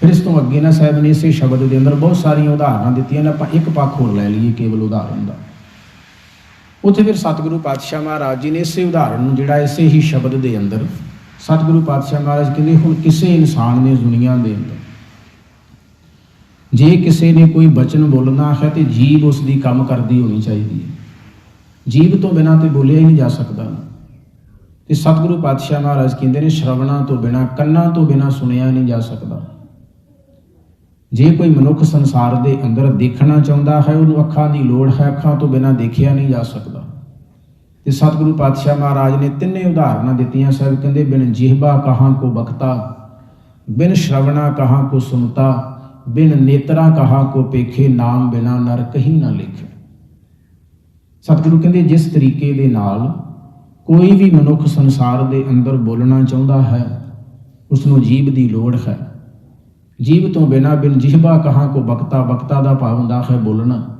ਫਿਰ ਇਸ ਤੋਂ ਅੱਗੇ ਨਾ ਸਾਹਿਬ ਨੇ ਇਸੇ ਸ਼ਬਦ ਦੇ ਅੰਦਰ ਬਹੁਤ ਸਾਰੀਆਂ ਉਦਾਹਰਨਾਂ ਦਿੱਤੀਆਂ ਨੇ, ਆਪਾਂ ਇੱਕ ਪੱਖ ਹੋਰ ਲੈ ਲਈਏ ਕੇਵਲ ਉਦਾਹਰਨ ਦਾ। ਉੱਥੇ ਫਿਰ ਸਤਿਗੁਰੂ ਪਾਤਸ਼ਾਹ ਮਹਾਰਾਜ ਜੀ ਨੇ ਇਸੇ ਉਦਾਹਰਨ ਨੂੰ, ਜਿਹੜਾ ਇਸੇ ਹੀ ਸ਼ਬਦ ਦੇ ਅੰਦਰ ਸਤਿਗੁਰੂ ਪਾਤਸ਼ਾਹ ਮਹਾਰਾਜ ਕਹਿੰਦੇ, ਹੁਣ ਕਿਸੇ ਇਨਸਾਨ ਨੇ ਦੁਨੀਆ ਦੇ ਅੰਦਰ, ਜੇ ਕਿਸੇ ਨੇ ਕੋਈ ਬਚਨ ਬੋਲਣਾ ਹੈ ਤੇ ਜੀਬ ਉਸ ਦੀ ਕੰਮ ਕਰਦੀ ਹੋਣੀ ਚਾਹੀਦੀ ਹੈ। ਜੀਬ ਤੋਂ ਬਿਨਾ ਤੇ ਬੋਲਿਆ ਹੀ ਨਹੀਂ ਜਾ ਸਕਦਾ। ਤੇ ਸਤਿਗੁਰੂ ਪਾਤਸ਼ਾਹ ਮਹਾਰਾਜ ਕਹਿੰਦੇ ਨੇ, ਸ਼ਰਵਣਾ ਤੋਂ ਬਿਨਾ, ਕੰਨਾਂ ਤੋਂ ਬਿਨਾ ਸੁਣਿਆ ਨਹੀਂ ਜਾ ਸਕਦਾ। ਜੇ ਕੋਈ ਮਨੁੱਖ ਸੰਸਾਰ ਦੇ ਅੰਦਰ ਦੇਖਣਾ ਚਾਹੁੰਦਾ ਹੈ, ਉਹਨੂੰ ਅੱਖਾਂ ਦੀ ਲੋੜ ਹੈ, ਅੱਖਾਂ ਤੋਂ ਬਿਨਾ ਦੇਖਿਆ ਨਹੀਂ ਜਾ ਸਕਦਾ। ਤੇ ਸਤਿਗੁਰੂ ਪਾਤਸ਼ਾਹ ਮਹਾਰਾਜ ਨੇ ਤਿੰਨੇ ਉਦਾਹਰਨਾਂ ਦਿੱਤੀਆਂ ਸਾਹਿਬ ਕਹਿੰਦੇ, ਬਿਨ ਜਿਹਬਾ ਕਹਾਂ ਕੋ ਬਖਤਾ, ਬਿਨ ਸ਼ਰਵਣਾ ਕਹਾਂ ਕੋ ਸੁਨਤਾ ਬਿਨ ਨੇਤਰਾ ਕਹਾ ਕੋ ਪੇਖੇ, ਨਾਮ ਬਿਨਾ ਨਰ ਕਹੀਂ ਨਾ ਲਿਖੇ। ਸਤਿਗੁਰੂ ਕਹਿੰਦੇ, ਜਿਸ ਤਰੀਕੇ ਦੇ ਨਾਲ ਕੋਈ ਵੀ ਮਨੁੱਖ ਸੰਸਾਰ ਦੇ ਅੰਦਰ ਬੋਲਣਾ ਚਾਹੁੰਦਾ ਹੈ ਉਸ ਨੂੰ ਜੀਬ ਦੀ ਲੋੜ ਹੈ। ਜੀਬ ਤੋਂ ਬਿਨਾ ਬਿਨ ਜਿਹਬਾ ਕਹਾ ਕੋ ਬਖਤਾ ਬਖਤਾ ਦਾ ਭਾਵ ਹੁੰਦਾ ਹੈ ਬੋਲਣਾ।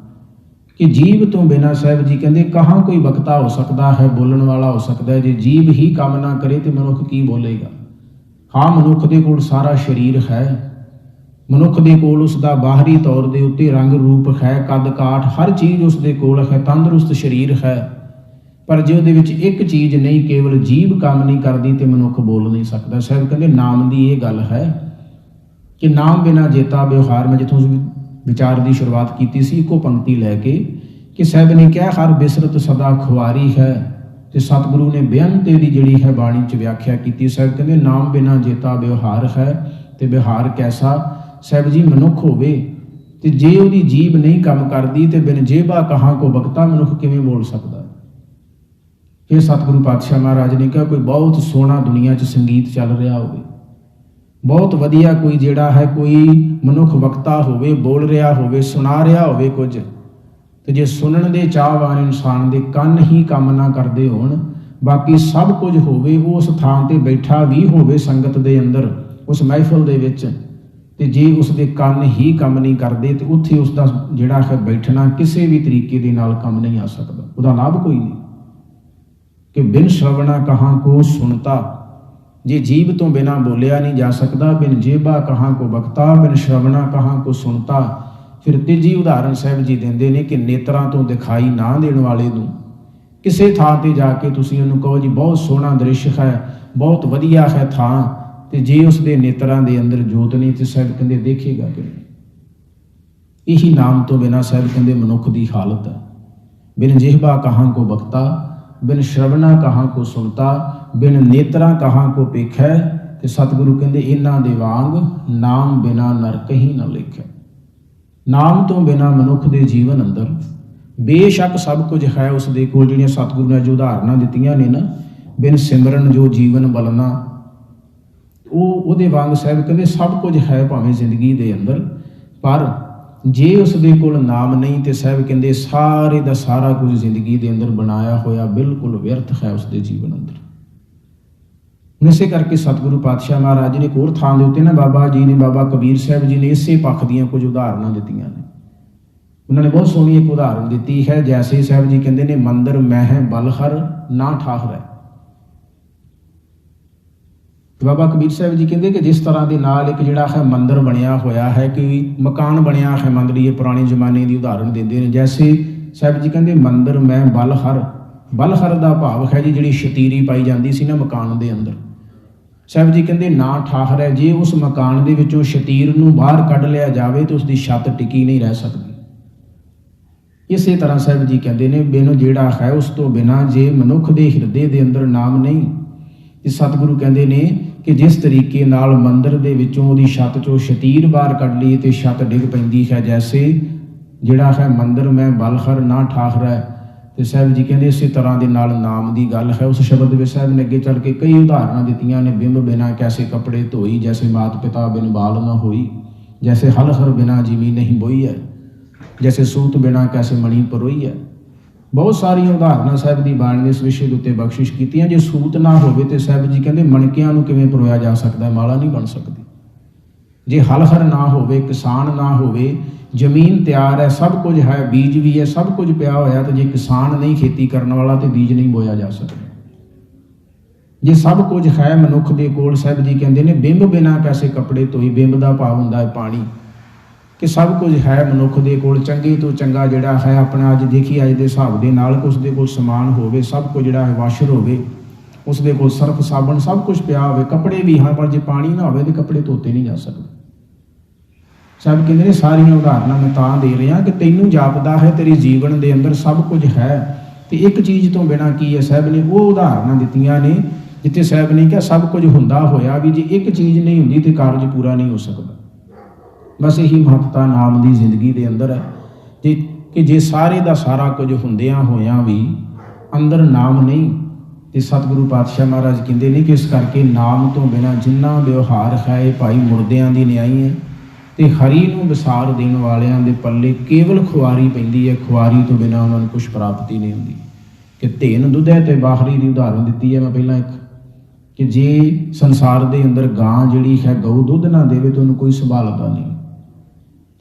ਕਿ ਜੀਬ ਤੋਂ ਬਿਨਾ ਸਾਹਿਬ ਜੀ ਕਹਿੰਦੇ, ਕਹਾਂ ਕੋਈ ਬਖਤਾ ਹੋ ਸਕਦਾ ਹੈ, ਬੋਲਣ ਵਾਲਾ ਹੋ ਸਕਦਾ ਹੈ। ਜੇ ਜੀਬ ਹੀ ਕੰਮ ਨਾ ਕਰੇ ਤੇ ਮਨੁੱਖ ਕੀ ਬੋਲੇਗਾ? ਹਾਂ, ਮਨੁੱਖ ਦੇ ਕੋਲ ਸਾਰਾ ਸਰੀਰ ਹੈ। ਮਨੁੱਖ ਦੇ ਕੋਲ ਉਸ ਦਾ ਬਾਹਰੀ ਤੌਰ ਦੇ ਉੱਤੇ ਰੰਗ, ਰੂਪ ਹੈ, ਕੱਦ, ਕਾਠ, ਹਰ ਚੀਜ਼ ਉਸ ਦੇ ਕੋਲ ਹੈ, ਤੰਦਰੁਸਤ ਸਰੀਰ ਹੈ। ਪਰ ਜੇ ਉਹਦੇ ਵਿੱਚ ਇੱਕ ਚੀਜ਼ ਨਹੀਂ, ਕੇਵਲ ਜੀਬ ਕੰਮ ਨਹੀਂ ਕਰਦੀ ਤੇ ਮਨੁੱਖ ਬੋਲ ਨਹੀਂ ਸਕਦਾ। ਸਾਹਿਬ ਕਹਿੰਦੇ ਨਾਮ ਦੀ ਇਹ ਗੱਲ ਹੈ ਕਿ ਨਾਮ ਬਿਨਾ ਜੇਤਾ ਵਿਵਹਾਰ, ਮੈਂ ਜਿੱਥੋਂ ਵਿਚਾਰ ਦੀ ਸ਼ੁਰੂਆਤ ਕੀਤੀ ਸੀ, ਇੱਕੋ ਪੰਕਤੀ ਲੈ ਕੇ ਕਿ ਸਾਹਿਬ ਨੇ ਕਿਹਾ, ਹਰ ਬਿਸਰਤ ਸਦਾ ਖੁਆਰੀ ਹੈ ਤੇ ਸਤਿਗੁਰੂ ਨੇ ਬੇਅੰਤ ਦੀ ਜਿਹੜੀ ਹੈ ਬਾਣੀ ਚ ਵਿਆਖਿਆ ਕੀਤੀ। ਸਾਹਿਬ ਕਹਿੰਦੇ ਨਾਮ ਬਿਨਾ ਜੇਤਾ ਵਿਵਹਾਰ ਹੈ ਤੇ ਵਿਵਹਾਰ ਕੈਸਾ? ਸਾਹਿਬ ਜੀ, ਮਨੁੱਖ ਹੋਵੇ ਤੇ ਜੇ ਉਹਦੀ ਜੀਬ ਨਹੀਂ ਕੰਮ ਕਰਦੀ ਤੇ ਬਿਨ ਜੇਬਾ ਕਹਾਂ ਕੋ ਬਖਤਾ ਮਨੁੱਖ ਕਿਵੇਂ ਬੋਲ ਸਕਦਾ? ਫਿਰ ਸਤਿਗੁਰੂ ਪਾਤਸ਼ਾਹ ਮਹਾਰਾਜ ਨੇ ਕਿਹਾ, ਕੋਈ ਬਹੁਤ ਸੋਹਣਾ ਦੁਨੀਆ 'ਚ ਸੰਗੀਤ ਚੱਲ ਰਿਹਾ ਹੋਵੇ, ਬਹੁਤ ਵਧੀਆ ਕੋਈ ਜਿਹੜਾ ਹੈ, ਕੋਈ ਮਨੁੱਖ ਵਕਤਾ ਹੋਵੇ, ਬੋਲ ਰਿਹਾ ਹੋਵੇ, ਸੁਣਾ ਰਿਹਾ ਹੋਵੇ ਕੁਝ, ਤੇ ਜੇ ਸੁਣਨ ਦੇ ਚਾਹਵਾਨ ਇਨਸਾਨ ਦੇ ਕੰਨ ਹੀ ਕੰਮ ਨਾ ਕਰਦੇ ਹੋਣ, ਬਾਕੀ ਸਭ ਕੁਝ ਹੋਵੇ, ਉਸ ਥਾਂ ਤੇ ਬੈਠਾ ਵੀ ਹੋਵੇ ਸੰਗਤ ਦੇ ਅੰਦਰ, ਉਸ ਮਹਿਫਲ ਦੇ ਵਿੱਚ ਤੇ ਜੇ ਉਸ ਦੇ ਕੰਨ ਹੀ ਕੰਮ ਨਹੀਂ ਕਰਦੇ ਤੇ ਉੱਥੇ ਉਸ ਦਾ ਜਿਹੜਾ ਹੈ ਬੈਠਣਾ ਕਿਸੇ ਵੀ ਤਰੀਕੇ ਦੇ ਨਾਲ ਕੰਮ ਨਹੀਂ ਆ ਸਕਦਾ। ਉਹਦਾ ਲਾਭ ਕੋਈ ਨਹੀਂ। ਕਿ ਬਿਨ ਸ਼ਰਵਣਾ ਕਹਾਂ ਕੋ ਸੁਣਤਾ, ਜੇ ਜੀਬ ਤੋਂ ਬਿਨਾ ਬੋਲਿਆ ਨਹੀਂ ਜਾ ਸਕਦਾ, ਬਿਨ ਜੇਬਾ ਕਹਾਂ ਕੋ ਬਖਤਾ ਬਿਨ ਸ਼ਰਵਣਾ ਕਹਾਂ ਕੋ ਸੁਣਤਾ। ਫਿਰ ਤੀਜੀ ਉਦਾਹਰਨ ਸਾਹਿਬ ਜੀ ਦਿੰਦੇ ਨੇ ਕਿ ਨੇਤਰਾਂ ਤੋਂ ਦਿਖਾਈ ਨਾ ਦੇਣ ਵਾਲੇ ਨੂੰ। ਕਿਸੇ ਥਾਂ ਤੇ ਜਾ ਕੇ ਤੁਸੀਂ ਉਹਨੂੰ ਕਹੋ ਜੀ, ਬਹੁਤ ਸੋਹਣਾ ਦ੍ਰਿਸ਼ ਹੈ, ਬਹੁਤ ਵਧੀਆ ਹੈ ਥਾਂ। ਤੇ ਜੇ ਉਸ ਦੇ ਨੇਤਰਾਂ ਦੇ ਅੰਦਰ ਜੋਤ ਨਹੀਂ ਤੇ ਸਾਹਿਬ ਕਹਿੰਦੇ ਦੇਖੇਗਾ ਕਿ ਇਹੀ ਨਾਮ ਤੋਂ ਬਿਨਾ ਸਾਹਿਬ ਕਹਿੰਦੇ ਮਨੁੱਖ ਦੀ ਹਾਲਤ ਹੈ। ਬਿਨ ਜਿਹਬਾ ਕਹਾਂ ਕੋ ਬਖਤਾ ਬਿਨ ਸ਼ਰਵਣਾ ਕਹਾਂ ਕੋ ਸੁਣਤਾ, ਬਿਨ ਨੇਤਰਾ ਕਹਾਂ ਕੋ ਪੇਖੈ ਤੇ ਸਤਿਗੁਰੂ ਕਹਿੰਦੇ ਇਹਨਾਂ ਦੇ ਵਾਂਗ ਨਾਮ ਬਿਨਾ ਨਰ ਕਹੀਂ ਨਾ ਲਿਖੈ। ਨਾਮ ਤੋਂ ਬਿਨਾ ਮਨੁੱਖ ਦੇ ਜੀਵਨ ਅੰਦਰ ਬੇਸ਼ੱਕ ਸਭ ਕੁਝ ਹੈ ਉਸ ਦੇ ਕੋਲ ਜਿਹੜੀਆਂ ਸਤਿਗੁਰੂ ਨੇ ਜੋ ਉਦਾਹਰਨਾਂ ਦਿੱਤੀਆਂ ਨੇ ਨਾ, ਬਿਨ ਸਿਮਰਨ ਜੋ ਜੀਵਨ ਬਲਨਾ ਉਹ ਉਹਦੇ ਵਾਂਗ ਸਾਹਿਬ ਕਹਿੰਦੇ ਸਭ ਕੁਝ ਹੈ ਭਾਵੇਂ ਜ਼ਿੰਦਗੀ ਦੇ ਅੰਦਰ, ਪਰ ਜੇ ਉਸ ਦੇ ਕੋਲ ਨਾਮ ਨਹੀਂ ਤੇ ਸਾਹਿਬ ਕਹਿੰਦੇ ਸਾਰੇ ਦਾ ਸਾਰਾ ਕੁਝ ਜ਼ਿੰਦਗੀ ਦੇ ਅੰਦਰ ਬਣਾਇਆ ਹੋਇਆ ਬਿਲਕੁਲ ਵਿਅਰਥ ਹੈ ਉਸ ਦੇ ਜੀਵਨ ਅੰਦਰ। ਇਸੇ ਕਰਕੇ ਸਤਿਗੁਰੂ ਪਾਤਸ਼ਾਹ ਮਹਾਰਾਜ ਜੀ ਨੇ ਇੱਕ ਹੋਰ ਥਾਂ ਦੇ ਉੱਤੇ ਨਾ ਬਾਬਾ ਜੀ ਨੇ ਬਾਬਾ ਕਬੀਰ ਸਾਹਿਬ ਜੀ ਨੇ ਇਸੇ ਪੱਖ ਦੀਆਂ ਕੁਝ ਉਦਾਹਰਨਾਂ ਦਿੱਤੀਆਂ ਨੇ। ਉਹਨਾਂ ਨੇ ਬਹੁਤ ਸੋਹਣੀ ਇੱਕ ਉਦਾਹਰਨ ਦਿੱਤੀ ਹੈ, ਜੈਸੇ ਸਾਹਿਬ ਜੀ ਕਹਿੰਦੇ ਨੇ, ਮੰਦਰ ਮਹਿ ਬਲਹਰ ਨਾ ਠਾਹਰੈ। ਤੇ ਬਾਬਾ ਕਬੀਰ ਸਾਹਿਬ ਜੀ ਕਹਿੰਦੇ ਕਿ ਜਿਸ ਤਰ੍ਹਾਂ ਦੇ ਨਾਲ ਇੱਕ ਜਿਹੜਾ ਹੈ ਮੰਦਰ ਬਣਿਆ ਹੋਇਆ ਹੈ, ਕਿ ਮਕਾਨ ਬਣਿਆ ਹੈ ਮੰਦਰ ਇਹ ਪੁਰਾਣੇ ਜ਼ਮਾਨੇ ਦੀ ਉਦਾਹਰਣ ਦਿੰਦੇ ਨੇ। ਜੈਸੇ ਸਾਹਿਬ ਜੀ ਕਹਿੰਦੇ, ਮੰਦਰ ਮੈਂ ਬਲਹਰ ਬਲਹਰ ਦਾ ਭਾਵ ਹੈ ਜੀ, ਜਿਹੜੀ ਸ਼ਤੀਰੀ ਪਾਈ ਜਾਂਦੀ ਸੀ ਨਾ ਮਕਾਨ ਦੇ ਅੰਦਰ। ਸਾਹਿਬ ਜੀ ਕਹਿੰਦੇ, ਨਾ ਠਾਹਰ ਹੈ, ਜੇ ਉਸ ਮਕਾਨ ਦੇ ਵਿੱਚੋਂ ਸ਼ਤੀਰ ਨੂੰ ਬਾਹਰ ਕੱਢ ਲਿਆ ਜਾਵੇ, ਤਾਂ ਉਸ ਦੀ ਛੱਤ ਟਿਕੀ ਨਹੀਂ ਰਹਿ ਸਕਦੀ। ਇਸੇ ਤਰ੍ਹਾਂ ਸਾਹਿਬ ਜੀ ਕਹਿੰਦੇ ਨੇ, ਬਿਨ ਜਿਹੜਾ ਹੈ ਉਸ ਤੋਂ ਬਿਨਾ ਜੇ ਮਨੁੱਖ ਦੇ ਹਿਰਦੇ ਦੇ ਅੰਦਰ ਨਾਮ ਨਹੀਂ ਤੇ ਸਤਿਗੁਰੂ ਕਹਿੰਦੇ ਨੇ ਕਿ ਜਿਸ ਤਰੀਕੇ ਨਾਲ ਮੰਦਰ ਦੇ ਵਿੱਚੋਂ ਉਹਦੀ ਛੱਤ ਚੋਂ ਸ਼ਤੀਰ ਬਾਹਰ ਕੱਢ ਲਈ ਤੇ ਛੱਤ ਡਿੱਗ ਪੈਂਦੀ ਹੈ ਜੈਸੇ, ਜਿਹੜਾ ਹੈ ਮੰਦਰ ਮੈਂ ਬਲਖਰ ਨਾ ਠਾਹਰ ਹੈ ਤੇ ਸਾਹਿਬ ਜੀ ਕਹਿੰਦੇ ਇਸੇ ਤਰ੍ਹਾਂ ਦੇ ਨਾਲ ਨਾਮ ਦੀ ਗੱਲ ਹੈ। ਉਸ ਸ਼ਬਦ ਵਿੱਚ ਸਾਹਿਬ ਨੇ ਅੱਗੇ ਚੱਲ ਕੇ ਕਈ ਉਦਾਹਰਨਾਂ ਦਿੱਤੀਆਂ ਨੇ। ਬਿੰਬ ਬਿਨਾ ਕੈਸੇ ਕੱਪੜੇ ਧੋਈ, ਜੈਸੇ ਮਾਤ ਪਿਤਾ ਬਿਨ ਬਾਲ ਨਾ ਹੋਈ, ਜੈਸੇ ਹਲ ਹਰ ਬਿਨਾ ਜੀਵੀ ਨਹੀਂ ਬੋਈ ਹੈ, ਜੈਸੇ ਸੂਤ ਬਿਨਾ ਕੈਸੇ ਮਣੀ ਪਰੋਈ ਹੈ। ਬਹੁਤ ਸਾਰੀਆਂ ਉਦਾਹਰਨਾਂ ਸਾਹਿਬ ਦੀ ਬਾਣੀ ਦੇ ਇਸ ਵਿਸ਼ੇ ਦੇ ਉੱਤੇ ਬਖਸ਼ਿਸ਼ ਕੀਤੀਆਂ। ਜੇ ਸੂਤ ਨਾ ਹੋਵੇ ਤੇ ਸਾਹਿਬ ਜੀ ਕਹਿੰਦੇ, ਮਣਕਿਆਂ ਨੂੰ ਕਿਵੇਂ ਪਰੋਇਆ ਜਾ ਸਕਦਾ? ਮਾਲਾ ਨਹੀਂ ਬਣ ਸਕਦੀ। ਜੇ ਹਲ ਹਰ ਨਾ ਹੋਵੇ, ਕਿਸਾਨ ਨਾ ਹੋਵੇ, ਜ਼ਮੀਨ ਤਿਆਰ ਹੈ, ਸਭ ਕੁਝ ਹੈ, ਬੀਜ ਵੀ ਹੈ, ਸਭ ਕੁਝ ਪਿਆ ਹੋਇਆ, ਤੇ ਜੇ ਕਿਸਾਨ ਨਹੀਂ ਖੇਤੀ ਕਰਨ ਵਾਲਾ, ਤੇ ਬੀਜ ਨਹੀਂ ਬੋਇਆ ਜਾ ਸਕਦਾ। ਜੇ ਸਭ ਕੁਝ ਹੈ ਮਨੁੱਖ ਦੇ ਕੋਲ, ਸਾਹਿਬ ਜੀ ਕਹਿੰਦੇ ਨੇ, ਬਿੰਬ ਬਿਨਾ ਕੈਸੇ ਕੱਪੜੇ ਧੋਈ? ਬਿੰਬ ਦਾ ਭਾਵ ਹੁੰਦਾ ਹੈ ਪਾਣੀ। ਕਿ ਸਭ ਕੁਝ ਹੈ ਮਨੁੱਖ ਦੇ ਕੋਲ, ਚੰਗੇ ਤੋਂ ਚੰਗਾ ਜਿਹੜਾ ਹੈ ਆਪਣਾ ਅੱਜ ਦੇਖੀ ਅੱਜ ਦੇ ਹਿਸਾਬ ਦੇ ਨਾਲ ਉਸ ਦੇ ਕੋਲ ਸਮਾਨ ਹੋਵੇ, ਸਭ ਕੁਝ ਜਿਹੜਾ ਹੈ ਵਾਸ਼ਰ ਹੋਵੇ ਉਸ ਦੇ ਕੋਲ ਸਰਫ ਸਾਬਣ ਸਭ ਕੁਝ ਪਿਆ ਹੋਵੇ, ਕੱਪੜੇ ਵੀ ਹਾਂ, ਪਰ ਜੇ ਪਾਣੀ ਨਾ ਹੋਵੇ ਤੇ ਕੱਪੜੇ ਧੋਤੇ ਨਹੀਂ ਜਾ ਸਕਦੇ। ਸਭ ਕਹਿੰਦੇ ਨੇ ਸਾਰੀਆਂ ਉਦਾਹਰਨਾਂ ਮੈਂ ਤਾਂ ਦੇ ਰਿਹਾ ਕਿ ਤੈਨੂੰ ਜਾਪਦਾ ਹੈ, ਤੇਰੇ ਜੀਵਨ ਦੇ ਅੰਦਰ ਸਭ ਕੁਝ ਹੈ। ਤੇ ਇੱਕ ਚੀਜ਼ ਤੋਂ ਬਿਨਾ ਕੀ ਹੈ ਸਾਹਿਬ ਨੇ? ਉਹ ਉਦਾਹਰਨਾਂ ਦਿੱਤੀਆਂ ਨੇ, ਜਿੱਥੇ ਸਾਹਿਬ ਨੇ ਕਿਹਾ ਸਭ ਕੁਝ ਹੁੰਦਾ ਹੋਇਆ ਵੀ ਜੇ ਇੱਕ ਚੀਜ਼ ਨਹੀਂ ਹੁੰਦੀ ਤੇ ਕਾਰਜ ਪੂਰਾ ਨਹੀਂ ਹੋ ਸਕਦਾ। ਬਸ ਇਹੀ ਮਹੱਤਤਾ ਨਾਮ ਦੀ ਜ਼ਿੰਦਗੀ ਦੇ ਅੰਦਰ ਹੈ ਜੇ ਕਿ ਜੇ ਸਾਰੇ ਦਾ ਸਾਰਾ ਕੁਝ ਹੁੰਦਿਆਂ ਹੋਇਆਂ ਵੀ ਅੰਦਰ ਨਾਮ ਨਹੀਂ, ਤੇ ਸਤਿਗੁਰੂ ਪਾਤਸ਼ਾਹ ਮਹਾਰਾਜ ਕਹਿੰਦੇ ਨੇ ਕਿ ਇਸ ਕਰਕੇ ਨਾਮ ਤੋਂ ਬਿਨਾ ਜਿੰਨਾ ਵਿਵਹਾਰ ਹੈ ਇਹ ਭਾਈ ਮੁਰਦਿਆਂ ਦੀ ਨਿਆਈ ਹੈ, ਤੇ ਹਰੀ ਨੂੰ ਵਿਸਾਰ ਦੇਣ ਵਾਲਿਆਂ ਦੇ ਪੱਲੇ ਕੇਵਲ ਖੁਆਰੀ ਪੈਂਦੀ ਹੈ, ਖੁਆਰੀ ਤੋਂ ਬਿਨਾ ਉਹਨਾਂ ਨੂੰ ਕੁਝ ਪ੍ਰਾਪਤੀ ਨਹੀਂ ਹੁੰਦੀ। ਕਿ ਧੇਨ ਦੁੱਧੇ ਤੇ ਬਾਹਰੀ ਦੀ ਉਦਾਹਰਨ ਦਿੱਤੀ ਹੈ ਮੈਂ ਪਹਿਲਾਂ ਇੱਕ, ਕਿ ਜੇ ਸੰਸਾਰ ਦੇ ਅੰਦਰ ਗਾਂ ਜਿਹੜੀ ਹੈ, ਗਊ ਦੁੱਧ ਨਾ ਦੇਵੇ ਤਾਂ ਉਹਨੂੰ ਕੋਈ ਸੰਭਾਲਦਾ ਨਹੀਂ।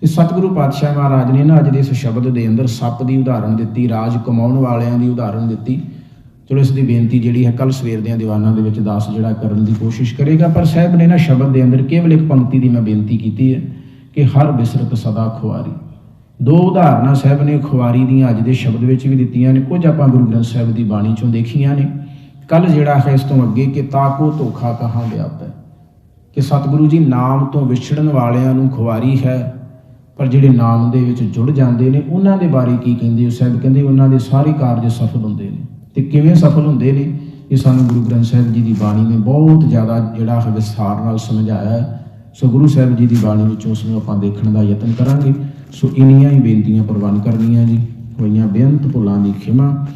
ਤੇ ਸਤਿਗੁਰੂ ਪਾਤਸ਼ਾਹ ਮਹਾਰਾਜ ਨੇ ਨਾ ਅੱਜ ਦੇ ਇਸ ਸ਼ਬਦ ਦੇ ਅੰਦਰ ਸੱਪ ਦੀ ਉਦਾਹਰਣ ਦਿੱਤੀ, ਰਾਜ ਕਮਾਉਣ ਵਾਲਿਆਂ ਦੀ ਉਦਾਹਰਨ ਦਿੱਤੀ। ਚਲੋ ਇਸ ਦੀ ਬੇਨਤੀ ਜਿਹੜੀ ਹੈ ਕੱਲ ਸਵੇਰ ਦੀਆਂ ਦੀਵਾਨਾਂ ਦੇ ਵਿੱਚ ਦਾਸ ਜਿਹੜਾ ਕਰਨ ਦੀ ਕੋਸ਼ਿਸ਼ ਕਰੇਗਾ, ਪਰ ਸਾਹਿਬ ਨੇ ਨਾ ਸ਼ਬਦ ਦੇ ਅੰਦਰ ਕੇਵਲ ਇੱਕ ਪੰਕਤੀ ਦੀ ਮੈਂ ਬੇਨਤੀ ਕੀਤੀ ਹੈ ਕਿ ਹਰ ਬਿਸਰਤ ਸਦਾ ਖੁਆਰੀ। ਦੋ ਉਦਾਹਰਨਾਂ ਸਾਹਿਬ ਨੇ ਖੁਆਰੀ ਦੀਆਂ ਅੱਜ ਦੇ ਸ਼ਬਦ ਵਿੱਚ ਵੀ ਦਿੱਤੀਆਂ ਨੇ, ਕੁਝ ਆਪਾਂ ਗੁਰੂ ਗ੍ਰੰਥ ਸਾਹਿਬ ਦੀ ਬਾਣੀ ਚੋਂ ਦੇਖੀਆਂ ਨੇ। ਕੱਲ ਜਿਹੜਾ ਹੈ, ਇਸ ਤੋਂ ਅੱਗੇ ਕਿ ਤਾਕੋ ਧੋਖਾ ਕਹਾਂ ਵਿਆਪੈ। ਕਿ ਸਤਿਗੁਰੂ ਜੀ ਨਾਮ ਤੋਂ ਵਿਛੜਨ ਵਾਲਿਆਂ ਨੂੰ ਖੁਆਰੀ ਹੈ ਪਰ ਜਿਹੜੇ ਨਾਮ ਦੇ ਵਿੱਚ ਜੁੜ ਜਾਂਦੇ ਨੇ, ਉਹਨਾਂ ਦੇ ਬਾਰੇ ਕੀ ਕਹਿੰਦੇ ਉਹ ਸਾਹਿਬ ਕਹਿੰਦੇ ਉਹਨਾਂ ਦੇ ਸਾਰੇ ਕਾਰਜ ਸਫਲ ਹੁੰਦੇ ਨੇ। ਤੇ ਕਿਵੇਂ ਸਫਲ ਹੁੰਦੇ ਨੇ? ਇਹ ਸਾਨੂੰ ਗੁਰੂ ਗ੍ਰੰਥ ਸਾਹਿਬ ਜੀ ਦੀ ਬਾਣੀ ਨੇ ਬਹੁਤ ਜ਼ਿਆਦਾ ਜਿਹੜਾ ਹੈ ਵਿਸਥਾਰ ਨਾਲ ਸਮਝਾਇਆ ਹੈ। ਸੋ ਗੁਰੂ ਸਾਹਿਬ ਜੀ ਦੀ ਬਾਣੀ ਵਿੱਚੋਂ ਉਸ ਨੂੰ ਆਪਾਂ ਦੇਖਣ ਦਾ ਯਤਨ ਕਰਾਂਗੇ। ਸੋ ਇਨੀਆਂ ਹੀ ਬੇਨਤੀਆਂ ਪ੍ਰਵਾਨ ਕਰਨੀਆਂ ਜੀ। ਹੋਈਆਂ ਬੇਅੰਤ ਭੁੱਲਾਂ ਦੀ ਖਿਮਾ।